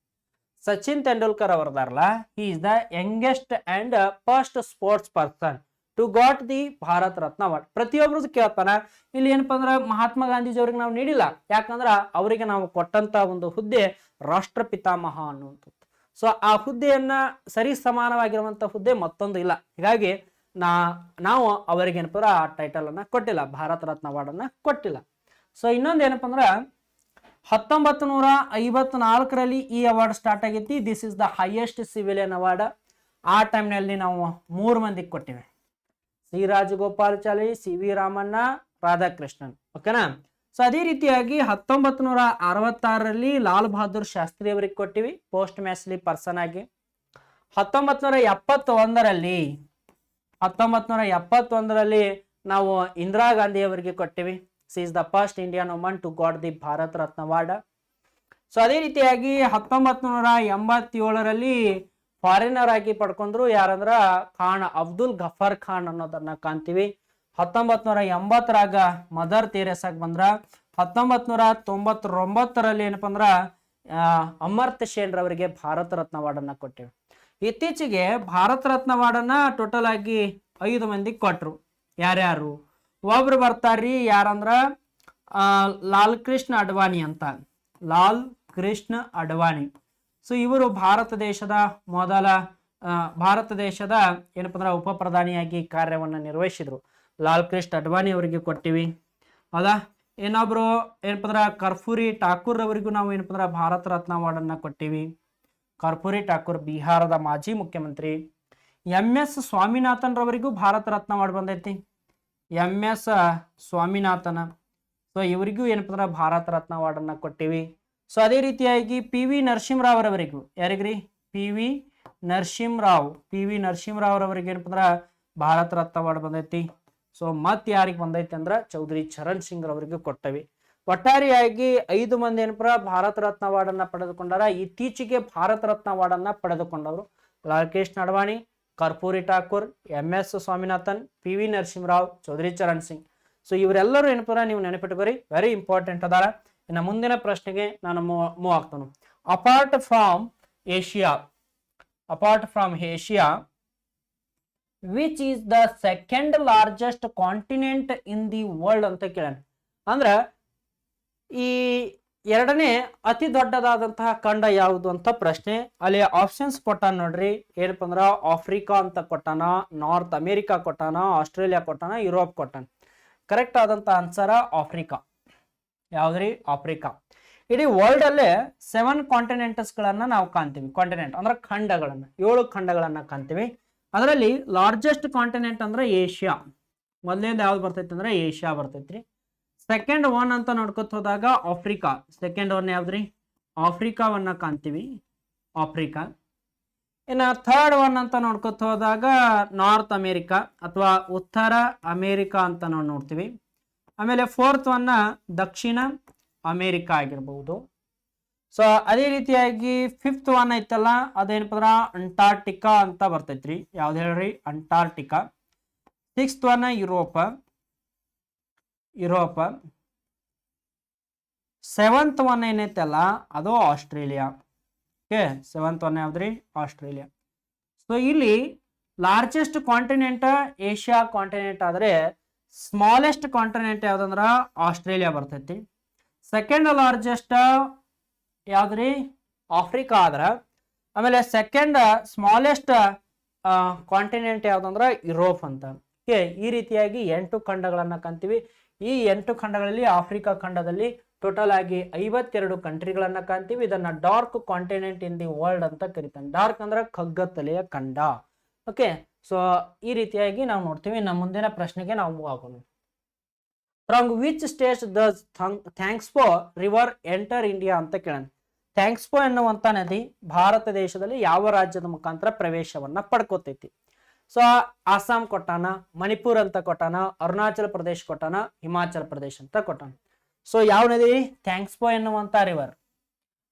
Sachin Tendulkar ಅವರದಾರಲ್ಲ he is the youngest and first sports person to got the Bharat Ratna award ಪ್ರತಿಯೊಬ್ಬರು ಕೇಳ್ತಾನ, ಇಲ್ಲಿ ಏನಪ್ಪ ಅಂದ್ರೆ ಮಹಾತ್ಮ ಗಾಂಧೀಜಿ ಅವ್ರಿಗೆ ನಾವು ನೀಡಿಲ್ಲ. ಯಾಕಂದ್ರೆ ಅವರಿಗೆ ನಾವು ಕೊಟ್ಟಂತ ಒಂದು ಹುದ್ದೆ ರಾಷ್ಟ್ರಪಿತಾಮಹ ಅನ್ನುವಂಥದ್ದು. ಸೊ ಆ ಹುದ್ದೆಯನ್ನ ಸರಿ ಸಮಾನವಾಗಿರುವಂತ ಹುದ್ದೆ ಮತ್ತೊಂದು ಇಲ್ಲ. ಹೀಗಾಗಿ ನಾ, ನಾವು ಅವರಿಗೆ ಏನಪ್ಪ ಆ ಟೈಟಲ್ ಅನ್ನ ಕೊಟ್ಟಿಲ್ಲ, ಭಾರತ ರತ್ನ ಅವಾರ್ಡ್ ಅನ್ನ ಕೊಟ್ಟಿಲ್ಲ. ಸೊ ಇನ್ನೊಂದು ಏನಪ್ಪ ಅಂದ್ರೆ ಹತ್ತೊಂಬತ್ತು ನೂರ ಐವತ್ನಾಲ್ಕರಲ್ಲಿ ಈ ಅವಾರ್ಡ್ ಸ್ಟಾರ್ಟ್ ಆಗೈತಿ. This is the highest civilian award ಆ ಟೈಮ್ನಲ್ಲಿ ನಾವು ಮೂರು ಮಂದಿಗೆ ಕೊಟ್ಟಿವಿ. C Rajagopalachari C V Ramanna, Radhakrishnan. ಓಕೆನಾ ಸೊ ಅದೇ ರೀತಿಯಾಗಿ ಹತ್ತೊಂಬತ್ತು ನೂರ ಅರವತ್ತಾರರಲ್ಲಿ ಲಾಲ್ ಬಹದ್ದೂರ್ ಶಾಸ್ತ್ರಿ ಅವರಿಗೆ ಕೊಟ್ಟಿವಿ, ಪೋಸ್ಟ್ ಮ್ಯಾಸ್ಲಿ ಪರ್ಸನ್ ಆಗಿ. ಹತ್ತೊಂಬತ್ತು ನೂರ ಎಪ್ಪತ್ತೊಂದರಲ್ಲಿ ಹತ್ತೊಂಬತ್ತು ನೂರ ಎಪ್ಪತ್ತೊಂದರಲ್ಲಿ ನಾವು ಇಂದಿರಾ ಗಾಂಧಿ ಅವರಿಗೆ ಕೊಟ್ಟಿವಿ. She is the first Indian woman to got the Bharat Ratna award so ಅದೇ ರೀತಿಯಾಗಿ ಹತ್ತೊಂಬತ್ತು ನೂರ ಎಂಬತ್ತೇಳರಲ್ಲಿ ಫಾರಿನರ್ ಆಗಿ ಪಡ್ಕೊಂಡ್ರು ಯಾರಂದ್ರ ಖಾನ್ ಅಬ್ದುಲ್ ಗಫರ್ ಖಾನ್ ಅನ್ನೋದನ್ನ ಕಾಣ್ತೀವಿ. ಹತ್ತೊಂಬತ್ ನೂರ ಎಂಬತ್ತರಾಗ ಮದರ್ ತೆರೇಸಾಗ್ ಬಂದ್ರ. ಹತ್ತೊಂಬತ್ ನೂರ ತೊಂಬತ್ತೊಂಬತ್ತರಲ್ಲಿ ಏನಪ್ಪ ಅಂದ್ರ ಅಮರ್ತ್ಯ ಸೇನ್ ರವರಿಗೆ ಭಾರತ ರತ್ನ ವಾರ್ಡನ್ನ ಕೊಟ್ಟಿವಿ. ಇತ್ತೀಚೆಗೆ ಭಾರತ ರತ್ನ ವಾರ್ಡನ್ನ ಟೋಟಲ್ ಆಗಿ ಐದು ಮಂದಿಗೆ ಕೊಟ್ರು. ಯಾರ್ಯಾರು? ಒಬ್ರು ಬರ್ತಾರ್ರಿ ಯಾರಂದ್ರ ಲಾಲ್ ಕೃಷ್ಣ ಅಡ್ವಾಣಿ ಅಂತ. ಲಾಲ್ ಕೃಷ್ಣ ಅಡ್ವಾಣಿ. ಸೊ ಇವರು ಭಾರತ ದೇಶದ ಮೊದಲ ಭಾರತ ದೇಶದ ಏನಪ್ಪ ಅಂದ್ರೆ ಉಪ ಪ್ರಧಾನಿಯಾಗಿ ಕಾರ್ಯವನ್ನು ನಿರ್ವಹಿಸಿದ್ರು. ಲಾಲ್ ಕೃಷ್ಣ ಅಡ್ವಾಣಿ ಅವರಿಗೆ ಕೊಟ್ಟಿವಿ. ಹೌದಾ ಇನ್ನೊಬ್ರು ಏನಪ್ಪ ಅಂದ್ರೆ ಕರ್ಪೂರಿ ಠಾಕೂರ್ ಅವರಿಗೂ ನಾವು ಏನಪ್ಪ ಅಂದ್ರೆ ಭಾರತ ರತ್ನ ಅವಾರ್ಡ್ ಅನ್ನ ಕೊಟ್ಟಿವಿ. ಕರ್ಪೂರಿ ಠಾಕೂರ್ ಬಿಹಾರದ ಮಾಜಿ ಮುಖ್ಯಮಂತ್ರಿ. ಎಂ ಎಸ್ ಸ್ವಾಮಿನಾಥನ್ ರವರಿಗೂ ಭಾರತ ರತ್ನ ಅವಾರ್ಡ್ ಬಂದೈತಿ. M S Swaminathan. ಸೊ ಇವರಿಗೂ ಏನಪ್ಪ ಅಂದ್ರೆ ಭಾರತ ರತ್ನ ಅವಾರ್ಡ್ ಅನ್ನ ಕೊಟ್ಟಿವಿ. ಸೊ ಅದೇ ರೀತಿಯಾಗಿ ಪಿ ವಿ ನರಸಿಂಹರಾವ್ ರವರಿಗೂ ಯಾರಿಗ್ರಿ? P V Narasimha Rao P V Narasimha Rao ರವರಿಗೆ ಏನಪ್ಪ ಭಾರತ ರತ್ನ ಅವಾರ್ಡ್ ಬಂದೈತಿ. ಸೊ ಮತ್ ಯಾರಿಗೆ ಬಂದೈತಿ ಅಂದ್ರ ಚೌಧರಿ ಚರಣ್ ಸಿಂಗ್ ರವರಿಗೆ ಕೊಟ್ಟವಿ. ಒಟ್ಟಾರೆಯಾಗಿ ಐದು ಮಂದಿ ಏನಪ್ಪ ಭಾರತ ರತ್ನ ಅವಾರ್ಡ್ ಅನ್ನ ಪಡೆದುಕೊಂಡಾರ. ಇತ್ತೀಚೆಗೆ ಭಾರತ ರತ್ನ ಅವಾರ್ಡ್ ಅನ್ನ ಪಡೆದುಕೊಂಡವರು Lal Krishna Advani, Karpoori Thakur, M S Swaminathan P V Narasimha Rao, Chaudhary Charan Singh. So ಇವರೆಲ್ಲರೂ ಏನಪ್ಪ ನೀವು ನೆನಪಿಟ್ಕೋರಿ ವೆರಿ ಇಂಪಾರ್ಟೆಂಟ್ ಅದಾರ. ಇನ್ನು ಮುಂದಿನ ಪ್ರಶ್ನೆಗೆ ನಾನು move ಆಗ್ತಾನು. Apart from Asia apart from Asia which is the second largest continent in the world ಅಂತ ಕೇಳೋಣ. ಅಂದ್ರೆ, ಈ ಎರಡನೇ ಅತಿ ದೊಡ್ಡದಾದಂತಹ ಖಂಡ ಯಾವುದು ಅಂತ ಪ್ರಶ್ನೆ, ಅಲ್ಲಿ ಆಪ್ಷನ್ಸ್ ಕೊಟ್ಟಾನ ನೋಡ್ರಿ. ಏನಪ್ಪ ಅಂದ್ರೆ ಆಫ್ರಿಕಾ ಅಂತ ಕೊಟ್ಟಾನ ನಾರ್ತ್ ಅಮೇರಿಕಾ ಕೊಟ್ಟಾನ ಆಸ್ಟ್ರೇಲಿಯಾ ಕೊಟ್ಟಾನ ಯುರೋಪ್ ಕೊಟ್ಟಾನ. ಕರೆಕ್ಟ್ ಆದಂತ ಆನ್ಸರ ಆಫ್ರಿಕಾ ಯಾವ್ದ್ರಿ? ಆಫ್ರಿಕಾ. ಇಡೀ ವರ್ಲ್ಡ್ ಅಲ್ಲೇ ಸೆವೆನ್ ಕಾಂಟಿನೆಂಟ್ಸ್ ಗಳನ್ನ ನಾವು ಕಾಣ್ತೀವಿ. ಕಾಂಟಿನೆಂಟ್ ಅಂದ್ರೆ ಖಂಡಗಳನ್ನ. ಏಳು ಖಂಡಗಳನ್ನ ಕಾಣ್ತೀವಿ. ಅದರಲ್ಲಿ ಲಾರ್ಜೆಸ್ಟ್ ಕಾಂಟಿನೆಂಟ್ ಅಂದ್ರೆ ಏಷ್ಯಾ. ಮೊದಲನೇದು ಯಾವ್ದು ಬರ್ತೈತಿ ಅಂದ್ರೆ ಏಷ್ಯಾ ಬರ್ತೈತ್ರಿ. ಸೆಕೆಂಡ್ ಒನ್ ಅಂತ ನೋಡ್ಕೊತ ಹೋದಾಗ ಆಫ್ರಿಕಾ. ಸೆಕೆಂಡ್ ಒನ್ ಯಾವ್ದ್ರಿ? ಆಫ್ರಿಕಾವನ್ನ ಕಾಣ್ತೀವಿ. ಆಫ್ರಿಕಾ. ಇನ್ನು ಥರ್ಡ್ ಒನ್ ಅಂತ ನೋಡ್ಕೊತ ಹೋದಾಗ ನಾರ್ತ್ ಅಮೇರಿಕಾ ಅಥವಾ ಉತ್ತರ ಅಮೇರಿಕಾ ಅಂತ ನಾವು ನೋಡ್ತೀವಿ. ಆಮೇಲೆ ಫೋರ್ತ್ ಒನ್ನ ದಕ್ಷಿಣ ಅಮೇರಿಕಾ ಆಗಿರ್ಬೋದು. ಸೊ ಅದೇ ರೀತಿಯಾಗಿ ಫಿಫ್ತ್ ಒನ್ ಐತಲ್ಲ ಅದೇನಪ್ಪ ಅಂದ್ರೆ ಅಂಟಾರ್ಟಿಕಾ ಅಂತ ಬರ್ತೈತ್ರಿ. ಯಾವ್ದು ಹೇಳ್ರಿ? Antarctica sixth one Europe Europe seventh one ಏನೈತಲ್ಲ, ಅದು ಆಸ್ಟ್ರೇಲಿಯಾ ಓಕೆ ಸೆವೆಂತ್ ಒನ್ ಯಾವ್ದ್ರಿ? ಆಸ್ಟ್ರೇಲಿಯಾ ಸೊ ಇಲ್ಲಿ ಲಾರ್ಜೆಸ್ಟ್ ಕಾಂಟಿನೆಂಟ್ ಏಷ್ಯಾ ಕಾಂಟಿನೆಂಟ್ ಆದರೆ ಸ್ಮಾಲೆಸ್ಟ್ ಕಾಂಟಿನೆಂಟ್ ಯಾವ್ದಂದ್ರ ಆಸ್ಟ್ರೇಲಿಯಾ ಬರ್ತೈತಿ. ಸೆಕೆಂಡ್ ಲಾರ್ಜೆಸ್ಟ್ ಯಾವ್ದ್ರಿ? ಆಫ್ರಿಕಾ ಆದ್ರ. ಆಮೇಲೆ ಸೆಕೆಂಡ್ ಸ್ಮಾಲೆಸ್ಟ್ ಕಾಂಟಿನೆಂಟ್ ಯಾವ್ದಂದ್ರ ಯುರೋಪ್ ಅಂತ. ಓಕೆ, ಈ ರೀತಿಯಾಗಿ ಎಂಟು ಖಂಡಗಳನ್ನು ಕಾಣ್ತೀವಿ. ಈ ಎಂಟು ಖಂಡಗಳಲ್ಲಿ ಆಫ್ರಿಕಾ ಖಂಡದಲ್ಲಿ ಟೋಟಲ್ ಆಗಿ ಐವತ್ತೆರಡು ಕಂಟ್ರಿಗಳನ್ನ ಕಾಣ್ತೀವಿ. ಇದನ್ನ dark continent in the world ಅಂತ ಕರಿತಾನೆ. ಡಾರ್ಕ್ ಅಂದ್ರೆ ಕಗ್ಗತ್ತಲೆಯ ಖಂಡ. ಓಕೆ ಸೊ ಈ ರೀತಿಯಾಗಿ ನಾವು ನೋಡ್ತೀವಿ ನಮ್ಮ ಮುಂದಿನ ಪ್ರಶ್ನೆಗೆ ನಾವು ಮೂವ್ ಆಗೋಣ. From which state the Tsangpo river enter India ಅಂತ ಕೇಳೋಣ. ಥ್ಯಾಂಕ್ಸ್ಪೋ ಎನ್ನುವಂಥ ನದಿ ಭಾರತ ದೇಶದಲ್ಲಿ ಯಾವ ರಾಜ್ಯದ ಮುಖಾಂತರ ಪ್ರವೇಶವನ್ನ ಪಡ್ಕೋತೈತಿ. ಸೊ ಅಸ್ಸಾಂ ಕೊಟ್ಟಾನ, ಮಣಿಪುರ್ ಅಂತ ಕೊಟ್ಟಾನ, ಅರುಣಾಚಲ ಪ್ರದೇಶ ಕೊಟ್ಟಾನ, ಹಿಮಾಚಲ ಪ್ರದೇಶ ಅಂತ ಕೊಟ್ಟಾನ. ಸೊ ಯಾವ ನದಿ? ಥ್ಯಾಂಕ್ಸ್ ಫೋ ಎನ್ನುವಂಥ ರಿವರ್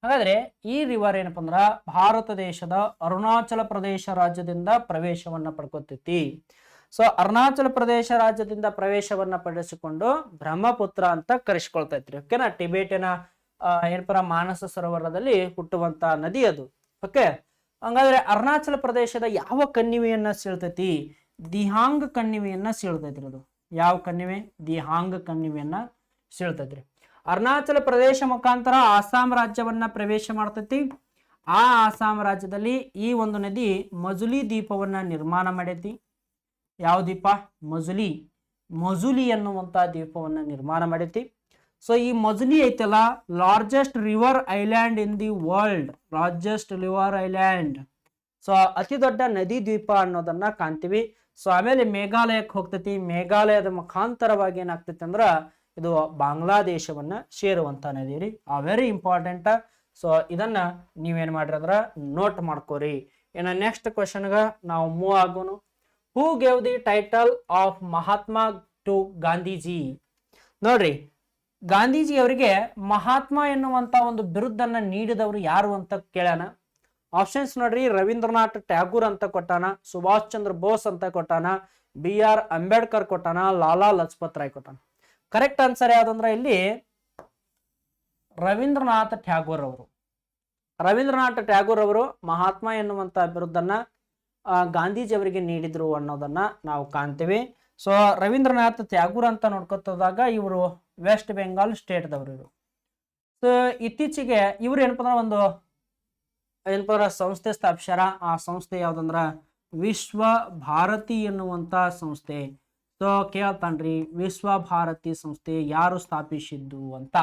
ಹಾಗಾದ್ರೆ ಈ ರಿವರ್ ಏನಪ್ಪ ಅಂದ್ರ ಭಾರತ ದೇಶದ ಅರುಣಾಚಲ ಪ್ರದೇಶ ರಾಜ್ಯದಿಂದ ಪ್ರವೇಶವನ್ನ ಪಡ್ಕೊತೈತಿ. ಸೊ ಅರುಣಾಚಲ ಪ್ರದೇಶ ರಾಜ್ಯದಿಂದ ಪ್ರವೇಶವನ್ನ ಪಡಿಸಿಕೊಂಡು ಬ್ರಹ್ಮಪುತ್ರ ಅಂತ ಕರೆಸ್ಕೊಳ್ತೈತ್ರಿ. ಓಕೆನಾ ಟಿಬೇಟಿನ ಏನಪ್ಪರ ಮಾನಸ ಸರೋವರದಲ್ಲಿ ಹುಟ್ಟುವಂತ ನದಿ ಅದು. ಓಕೆ ಹಂಗಾದ್ರೆ ಅರುಣಾಚಲ ಪ್ರದೇಶದ ಯಾವ ಕಣ್ಣಿವೆಯನ್ನ ಸೀಳ್ತೈತಿ? ದಿಹಾಂಗ್ ಕಣ್ಣಿವೆಯನ್ನ ಸೀಳ್ತೈತ್ರಿ ಅದು. ಯಾವ ಕಣ್ಣಿವೆ ದಿಹಾಂಗ್ ಕಣ್ಣಿವೆಯನ್ನ ಸೀಳ್ತೈತ್ರಿ. ಅರುಣಾಚಲ ಪ್ರದೇಶ ಮುಖಾಂತರ ಅಸ್ಸಾಂ ರಾಜ್ಯವನ್ನ ಪ್ರವೇಶ ಮಾಡ್ತೈತಿ. ಆ ಆಸಾಂ ರಾಜ್ಯದಲ್ಲಿ ಈ ಒಂದು ನದಿ ಮಜುಲಿ ದ್ವೀಪವನ್ನ ನಿರ್ಮಾಣ ಮಾಡೈತಿ. ಯಾವ ದ್ವೀಪ ಮಜುಲಿ. ಮಜುಲಿ ಅನ್ನುವಂಥ ದ್ವೀಪವನ್ನು ನಿರ್ಮಾಣ ಮಾಡೈತಿ. ಸೊ ಈ ಮಜುಲಿ ಐತಲ್ಲ largest river island in the world largest river island so ಅತಿ ದೊಡ್ಡ ನದಿ ದ್ವೀಪ ಅನ್ನೋದನ್ನ ಕಾಣ್ತೀವಿ. ಸೊ ಆಮೇಲೆ ಮೇಘಾಲಯಕ್ಕೆ ಹೋಗ್ತೈತಿ. ಮೇಘಾಲಯದ ಮುಖಾಂತರವಾಗಿ ಏನಾಗ್ತೈತಿ ಅಂದ್ರ ಇದು ಬಾಂಗ್ಲಾದೇಶವನ್ನ ಸೇರುವಂತ ನದಿ ರೀ. ಆ ವೆರಿ ಇಂಪಾರ್ಟೆಂಟ್ ಸೊ ಇದನ್ನ ನೀವೇನ್ ಮಾಡ್ರಿ ನೋಟ್ ಮಾಡ್ಕೋರಿ. ಇನ್ನು ನೆಕ್ಸ್ಟ್ ಕ್ವಶನ್ಗ ನಾವು move ಆಗೋನು. Who gave the title of Mahatma to Gandhiji ನೋಡ್ರಿ ಗಾಂಧೀಜಿ ಅವರಿಗೆ ಮಹಾತ್ಮ ಎನ್ನುವಂತ ಒಂದು ಬಿರುದನ್ನ ನೀಡಿದವರು ಯಾರು ಅಂತ ಕೇಳೋಣ. ಆಪ್ಷನ್ಸ್ ನೋಡ್ರಿ, ರವೀಂದ್ರನಾಥ್ ಟ್ಯಾಗೂರ್ ಅಂತ ಕೊಟ್ಟಾನ ಸುಭಾಷ್ ಚಂದ್ರ ಬೋಸ್ ಅಂತ ಕೊಟ್ಟಾನ, ಬಿ ಆರ್ ಅಂಬೇಡ್ಕರ್ ಕೊಟ್ಟಾನ, ಲಾಲಾ ಲಜಪತ್ ರಾಯ್ ಕೊಟ್ಟಾನ. ಕರೆಕ್ಟ್ ಆನ್ಸರ್ ಯಾವುದಂದ್ರೆ ಇಲ್ಲಿ ರವೀಂದ್ರನಾಥ್ ಟ್ಯಾಗೋರ್ ಅವರು. ರವೀಂದ್ರನಾಥ್ ಟ್ಯಾಗೋರ್ ಅವರು ಮಹಾತ್ಮ ಗಾಂಧೀಜಿಯವರಿಗೆ ಗಾಂಧೀಜಿ ಅವರಿಗೆ ನೀಡಿದ್ರು ಅನ್ನೋದನ್ನ ನಾವು ಕಾಣ್ತೀವಿ. ಸೊ ರವೀಂದ್ರನಾಥ್ ಟ್ಯಾಗೂರ್ ಅಂತ ನೋಡ್ಕೊತದಾಗ ಇವರು ವೆಸ್ಟ್ ಬೆಂಗಾಲ್ ಸ್ಟೇಟ್ದವರು ಇವರು. ಸೊ ಇತ್ತೀಚೆಗೆ ಇವ್ರು ಏನಪ್ಪ ಒಂದು ಏನಪ್ಪ ಸಂಸ್ಥೆ ಸ್ಥಾಪಿಸ್ಯಾರ. ಆ ಸಂಸ್ಥೆ ಯಾವ್ದಂದ್ರ ವಿಶ್ವ ಭಾರತಿ ಎನ್ನುವಂತ ಸಂಸ್ಥೆ. ಸೊ ಕೇಳ್ತಾನ್ರಿ ವಿಶ್ವ ಭಾರತಿ ಸಂಸ್ಥೆ ಯಾರು ಸ್ಥಾಪಿಸಿದ್ದು ಅಂತ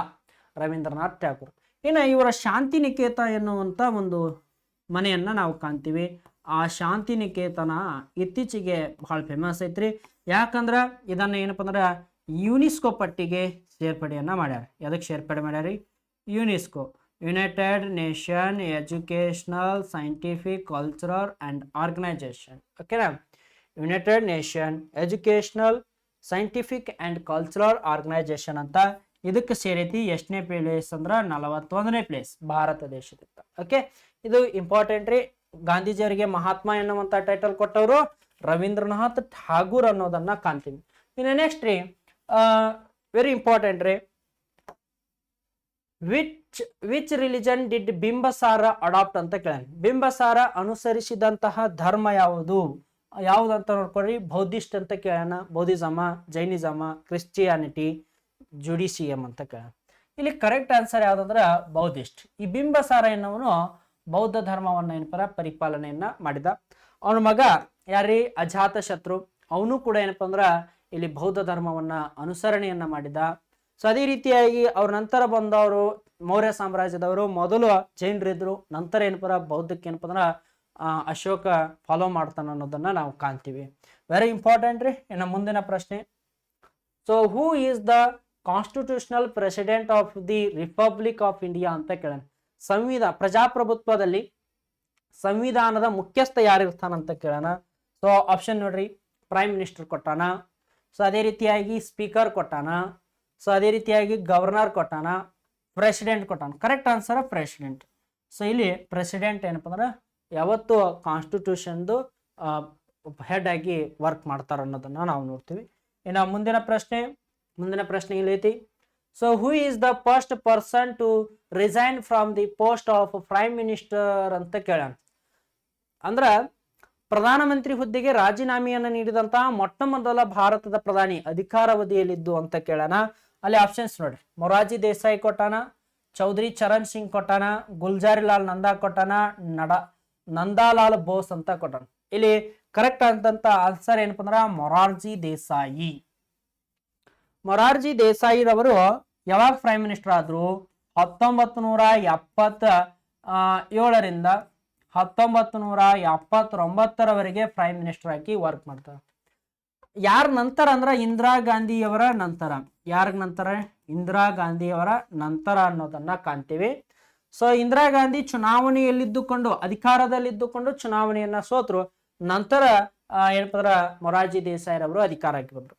ರವೀಂದ್ರನಾಥ್ ಠಾಕೂರ್ ಇನ್ನು ಇವರ ಶಾಂತಿ ಎನ್ನುವಂಥ ಒಂದು ಮನೆಯನ್ನು ನಾವು ಕಾಣ್ತೀವಿ. ಆ ಶಾಂತಿನಿಕೇತನ ಇತ್ತೀಚೆಗೆ ಬಹಳ ಫೇಮಸ್ ಐತ್ರಿ. ಯಾಕಂದ್ರೆ ಇದನ್ನು ಏನಪ್ಪ ಅಂದ್ರೆ ಯುನಿಸ್ಕೋ ಪಟ್ಟಿಗೆ ಸೇರ್ಪಡೆಯನ್ನು ಮಾಡ್ಯಾರ. ಎದಕ್ಕೆ ಸೇರ್ಪಡೆ ಮಾಡ್ಯಾರಿ? UNESCO. United Nation Educational Scientific Cultural and Organization ಓಕೆನಾ United Nation Educational Scientific and Cultural Organization ಅಂತ ಇದಕ್ಕೆ ಸೇರೈತಿ ಎಷ್ಟನೇ ಪ್ಲೇಸ್ ಅಂದ್ರೆ ನಲವತ್ತೊಂದನೇ ಪ್ಲೇಸ್ ಭಾರತ ದೇಶದಿಂದ. ಓಕೆ ಇದು ಇಂಪಾರ್ಟೆಂಟ್ ರೀ. ಗಾಂಧೀಜಿಯವರಿಗೆ ಮಹಾತ್ಮ ಎನ್ನುವಂತ ಟೈಟಲ್ ಕೊಟ್ಟವರು ರವೀಂದ್ರನಾಥ್ ಠಾಗೂರ್ ಅನ್ನೋದನ್ನ ಕಾಣ್ತೀವಿ ಇನ್ನು ನೆಕ್ಸ್ಟ್ ರೀ ವೆರಿ ಇಂಪಾರ್ಟೆಂಟ್ ರೀ. Which which religion did Bimbisara adopt ಅಂತ ಕೇಳ ಬಿಂಬಸಾರ ಅನುಸರಿಸಿದಂತಹ ಧರ್ಮ ಯಾವುದು? ಯಾವುದಂತ ನೋಡ್ಕೊಳ್ರಿ ಬೌದ್ಧಿಸ್ಟ್ ಅಂತ ಕೇಳೋಣ ಬೌದ್ಧಿಸಮ, ಜೈನಿಸಮ, ಕ್ರಿಶ್ಚಿಯಾನಿಟಿ ಜುಡಿಸಿಯಂ ಅಂತ ಕೇಳೋಣ ಇಲ್ಲಿ ಕರೆಕ್ಟ್ ಆನ್ಸರ್ ಯಾವುದಂದ್ರೆ ಬೌದ್ಧಿಸ್ಟ್ ಈ ಬಿಂಬಸಾರ ಎನ್ನುವನು ಬೌದ್ಧ ಧರ್ಮವನ್ನು ಏನಪ್ಪ ಪರಿಪಾಲನೆಯನ್ನ ಮಾಡಿದ. ಅವನ ಮಗ ಯಾರೀ? ಅಜಾತ ಶತ್ರು. ಅವನು ಕೂಡ ಏನಪ್ಪ ಅಂದ್ರೆ ಇಲ್ಲಿ ಬೌದ್ಧ ಧರ್ಮವನ್ನ ಅನುಸರಣೆಯನ್ನ ಮಾಡಿದ. ಸೊ ಅದೇ ರೀತಿಯಾಗಿ ಅವ್ರ ನಂತರ ಬಂದವರು ಮೌರ್ಯ ಸಾಮ್ರಾಜ್ಯದವರು ಮೊದಲು ಜೈನರಿದ್ರು. ನಂತರ ಏನಪ್ಪ ಬೌದ್ಧಕ್ಕೆ ಏನಪ್ಪ ಅಂದ್ರ ಅಶೋಕ ಫಾಲೋ ಮಾಡ್ತಾನೆ ಅನ್ನೋದನ್ನ ನಾವು ಕಾಣ್ತೀವಿ. ವೆರಿ ಇಂಪಾರ್ಟೆಂಟ್ ರೀ, ಇನ್ನು ಮುಂದಿನ ಪ್ರಶ್ನೆ. So who is the constitutional president of the republic of India ಅಂತ ಕೇಳೋಣ. ಸಂವಿಧಾನ ಪ್ರಜಾಪ್ರಭುತ್ವದಲ್ಲಿ ಸಂವಿಧಾನದ ಮುಖ್ಯಸ್ಥ ಯಾರಿರ್ತಾನಂತ ಕೇಳೋಣ. ಸೊ ಆಪ್ಷನ್ ನೋಡ್ರಿ ಪ್ರೈಮ್ ಮಿನಿಸ್ಟರ್ ಕೊಟ್ಟಾನ. ಸೊ ಅದೇ ರೀತಿಯಾಗಿ ಸ್ಪೀಕರ್ ಕೊಟ್ಟಾನ. ಸೊ ಅದೇ ರೀತಿಯಾಗಿ ಗವರ್ನರ್ ಕೊಟ್ಟಾನ. ಪ್ರೆಸಿಡೆಂಟ್ ಕೊಟ್ಟಾನ. ಕರೆಕ್ಟ್ ಆನ್ಸರ್ ಪ್ರೆಸಿಡೆಂಟ್ ಸೊ ಇಲ್ಲಿ ಪ್ರೆಸಿಡೆಂಟ್ ಏನಪ್ಪ ಅಂದ್ರೆ ಯಾವತ್ತು ಕಾನ್ಸ್ಟಿಟ್ಯೂಷನ್ದು ಹೆಡ್ ಆಗಿ ವರ್ಕ್ ಮಾಡ್ತಾರ ಅನ್ನೋದನ್ನ ನಾವು ನೋಡ್ತೀವಿ. ಇನ್ನು ಮುಂದಿನ ಪ್ರಶ್ನೆ ಮುಂದಿನ ಪ್ರಶ್ನೆ ಇಲ್ಲಿ ಐತಿ. So who is the first person to resign from the post of prime minister ಅಂತ ಕೇಳೋಣ ಅಂದ್ರ, ಪ್ರಧಾನಮಂತ್ರಿ ಹುದ್ದೆಗೆ ರಾಜೀನಾಮೆಯನ್ನು ನೀಡಿದಂತಹ ಮೊಟ್ಟ ಮೊದಲ ಭಾರತದ ಪ್ರಧಾನಿ ಅಧಿಕಾರಾವಧಿಯಲ್ಲಿದ್ದು ಅಂತ ಕೇಳೋಣ ಅಲ್ಲಿ ಆಪ್ಷನ್ಸ್ ನೋಡ್ರಿ. ಮೊರಾರ್ಜಿ ದೇಸಾಯಿ ಕೊಟ್ಟಾನ, ಚೌಧರಿ ಚರಣ್ ಸಿಂಗ್ ಕೊಟ್ಟಾನ, ಗುಲ್ಜಾರಿಲಾಲ್ ನಂದಾ ಕೊಟ್ಟಾನ, ನಡ ನಂದಾಲಾಲ್ ಬೋಸ್ ಅಂತ ಕೊಟ್ಟರು ಇಲ್ಲಿ ಕರೆಕ್ಟ್ ಅಂತಂತ ಆನ್ಸರ್ ಏನಪ್ಪ ಅಂದ್ರ ಮೊರಾರ್ಜಿ ದೇಸಾಯಿ. ಮೊರಾರ್ಜಿ ದೇಸಾಯಿರವರು ಯಾವಾಗ ಪ್ರೈಮ್ ಮಿನಿಸ್ಟರ್ ಆದ್ರು? ಹತ್ತೊಂಬತ್ತು ನೂರ ಎಪ್ಪತ್ತ ಏಳರಿಂದ ಹತ್ತೊಂಬತ್ತು ನೂರ ಎಪ್ಪತ್ತೊಂಬತ್ತರವರೆಗೆ ಪ್ರೈಮ್ ಮಿನಿಸ್ಟರ್ ಆಗಿ ವರ್ಕ್ ಮಾಡ್ತಾರೆ ಯಾರ ನಂತರ ಅಂದ್ರೆ ಇಂದಿರಾ ಗಾಂಧಿಯವರ ನಂತರ. ಯಾರ ನಂತರ? ಇಂದಿರಾ ಗಾಂಧಿಯವರ ನಂತರ ಅನ್ನೋದನ್ನ ಕಾಣ್ತೀವಿ. ಸೊ ಇಂದಿರಾ ಗಾಂಧಿ ಚುನಾವಣೆಯಲ್ಲಿದ್ದುಕೊಂಡು, ಅಧಿಕಾರದಲ್ಲಿದ್ದುಕೊಂಡು ಚುನಾವಣೆಯನ್ನ ಸೋತರು. ನಂತರ ಏನಪ್ಪ ದೇಸಾಯಿ ಅವರು ಅಧಿಕಾರಕ್ಕೆ ಬಂದರು.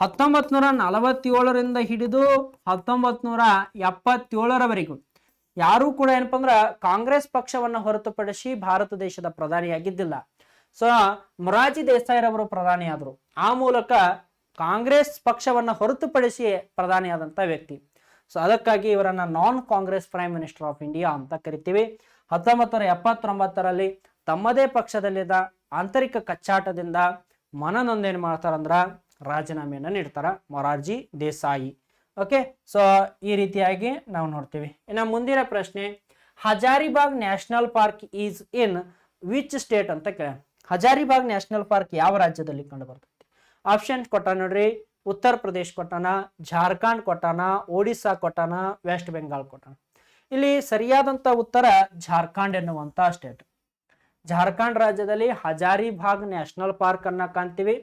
ಹತ್ತೊಂಬತ್ ನೂರ ನಲವತ್ತೇಳರಿಂದ ಹಿಡಿದು ಹತ್ತೊಂಬತ್ ನೂರ ಎಪ್ಪತ್ತೇಳರವರೆಗೂ ಯಾರೂ ಕೂಡ ಏನಪ್ಪ ಅಂದ್ರ ಕಾಂಗ್ರೆಸ್ ಪಕ್ಷವನ್ನ ಹೊರತುಪಡಿಸಿ ಭಾರತ ದೇಶದ ಪ್ರಧಾನಿಯಾಗಿದ್ದಿಲ್ಲ. ಸೊ, ಮೊರಾರ್ಜಿ ದೇಸಾಯಿರವರು ಅವರು ಪ್ರಧಾನಿಯಾದರು. ಆ ಮೂಲಕ ಕಾಂಗ್ರೆಸ್ ಪಕ್ಷವನ್ನ ಹೊರತುಪಡಿಸಿ ಪ್ರಧಾನಿಯಾದಂಥ ವ್ಯಕ್ತಿ. ಸೊ ಅದಕ್ಕಾಗಿ ಇವರನ್ನ non Congress prime minister of India ಅಂತ ಕರಿತೀವಿ. ಹತ್ತೊಂಬತ್ತು ನೂರ ಎಪ್ಪತ್ತೊಂಬತ್ತರಲ್ಲಿ ತಮ್ಮದೇ ಪಕ್ಷದಲ್ಲಿದ್ದ ಆಂತರಿಕ ಕಚ್ಚಾಟದಿಂದ ಮನನೊಂದೇನು ಮಾಡ್ತಾರಂದ್ರ ರಾಜೀನಾಮೆಯನ್ನು ನೀಡ್ತಾರ ಮೊರಾರ್ಜಿ ದೇಸಾಯಿ. ಓಕೆ ಸೊ ಈ ರೀತಿಯಾಗಿ ನಾವು ನೋಡ್ತೀವಿ. ಇನ್ನು ಮುಂದಿನ ಪ್ರಶ್ನೆ, Hazaribagh national park is in which state ಅಂತ ಕೇಳ ಹಜಾರಿಬಾಗ್ ನ್ಯಾಷನಲ್ ಪಾರ್ಕ್ ಯಾವ ರಾಜ್ಯದಲ್ಲಿ ಕಂಡು ಬರ್ತೈತಿ? ಆಪ್ಷನ್ ಕೊಟ್ಟ ನೋಡ್ರಿ. ಉತ್ತರ ಪ್ರದೇಶ ಕೊಟ್ಟಾನ, ಜಾರ್ಖಂಡ್ ಕೊಟ್ಟಾನ, ಒಡಿಸ್ಸಾ ಕೊಟ್ಟಾನ, ವೆಸ್ಟ್ ಬೆಂಗಾಲ್ ಕೊಟ್ಟಾನ. ಇಲ್ಲಿ ಸರಿಯಾದಂಥ ಉತ್ತರ ಜಾರ್ಖಂಡ್ ಎನ್ನುವಂಥ ಸ್ಟೇಟ್ ಜಾರ್ಖಂಡ್ ರಾಜ್ಯದಲ್ಲಿ ಹಜಾರಿಬಾಗ್ ನ್ಯಾಷನಲ್ ಪಾರ್ಕ್ ಅನ್ನ ಕಾಣ್ತೀವಿ.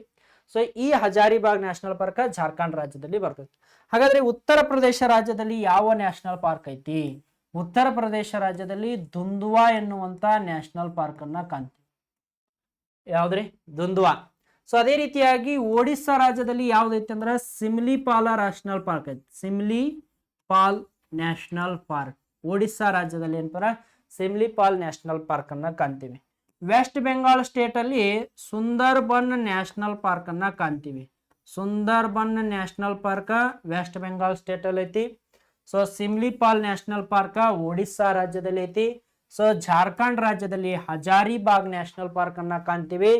ಸೊ ಈ ಹಜಾರಿಬಾಗ್ ನ್ಯಾಷನಲ್ ಪಾರ್ಕ್ ಜಾರ್ಖಂಡ್ ರಾಜ್ಯದಲ್ಲಿ ಬರ್ತದೆ ಹಾಗಾದ್ರೆ ಉತ್ತರ ಪ್ರದೇಶ ರಾಜ್ಯದಲ್ಲಿ ಯಾವ ನ್ಯಾಷನಲ್ ಪಾರ್ಕ್ ಐತಿ? ಉತ್ತರ ಪ್ರದೇಶ ರಾಜ್ಯದಲ್ಲಿ ದುಂದುವಾ ಎನ್ನುವಂತ ನ್ಯಾಷನಲ್ ಪಾರ್ಕ್ ಅನ್ನ ಕಾಣ್ತೀವಿ. ಯಾವ್ದ್ರಿ? ದುಂದುವಾ. ಸೊ ಅದೇ ರೀತಿಯಾಗಿ ಒಡಿಸ್ಸಾ ರಾಜ್ಯದಲ್ಲಿ ಯಾವ್ದೈತೆ ಅಂದ್ರೆ ಸಿಮ್ಲಿಪಾಲ ನ್ಯಾಷನಲ್ ಪಾರ್ಕ್ ಐತಿ. Similipal national park. ಒಡಿಸ್ಸಾ ರಾಜ್ಯದಲ್ಲಿ ಏನಪ್ಪ ಸಿಮ್ಲಿಪಾಲ್ ನ್ಯಾಷನಲ್ ಪಾರ್ಕ್ ಅನ್ನ ಕಾಣ್ತೀವಿ. ವೆಸ್ಟ್ ಬೆಂಗಾಲ್ ಸ್ಟೇಟ್ ಅಲ್ಲಿ ಸುಂದರ್ಬನ್ ನ್ಯಾಷನಲ್ ಪಾರ್ಕ್ ಅನ್ನ ಕಾಣ್ತೀವಿ. Sundarban national park West Bengal state ಅಲ್ಲಿ ಐತಿ. So Similipal national park Odisha ರಾಜ್ಯದಲ್ಲಿ ಐತಿ. ಸೊ ಜಾರ್ಖಂಡ್ ರಾಜ್ಯದಲ್ಲಿ ಹಜಾರಿಬಾಗ್ ನ್ಯಾಷನಲ್ ಪಾರ್ಕ್ ಅನ್ನ ಕಾಣ್ತೀವಿ.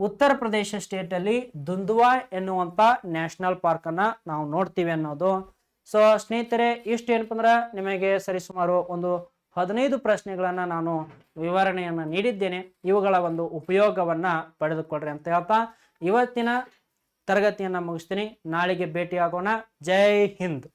ಉತ್ತರ ಪ್ರದೇಶ ಸ್ಟೇಟ್ ಅಲ್ಲಿ ದುಂದುವಾ ಎನ್ನುವಂಥ ನ್ಯಾಷನಲ್ ಪಾರ್ಕನ್ನು ನಾವು ನೋಡ್ತೀವಿ ಅನ್ನೋದು. ಸೊ, ಸ್ನೇಹಿತರೆ, ಇಷ್ಟು ಏನಪ್ಪ ಅಂದ್ರೆ ನಿಮಗೆ ಸರಿಸುಮಾರು ಒಂದು ಹದಿನೈದು ಪ್ರಶ್ನೆಗಳನ್ನು ನಾನು ವಿವರಣೆಯನ್ನು ನೀಡಿದ್ದೇನೆ. ಇವುಗಳ ಒಂದು ಉಪಯೋಗವನ್ನ ಪಡೆದುಕೊಡ್ರಿ ಅಂತ ಹೇಳ್ತಾ ಇವತ್ತಿನ ತರಗತಿಯನ್ನು ಮುಗಿಸ್ತೀನಿ. ನಾಳೆಗೆ ಭೇಟಿಯಾಗೋಣ. ಜೈ ಹಿಂದ್.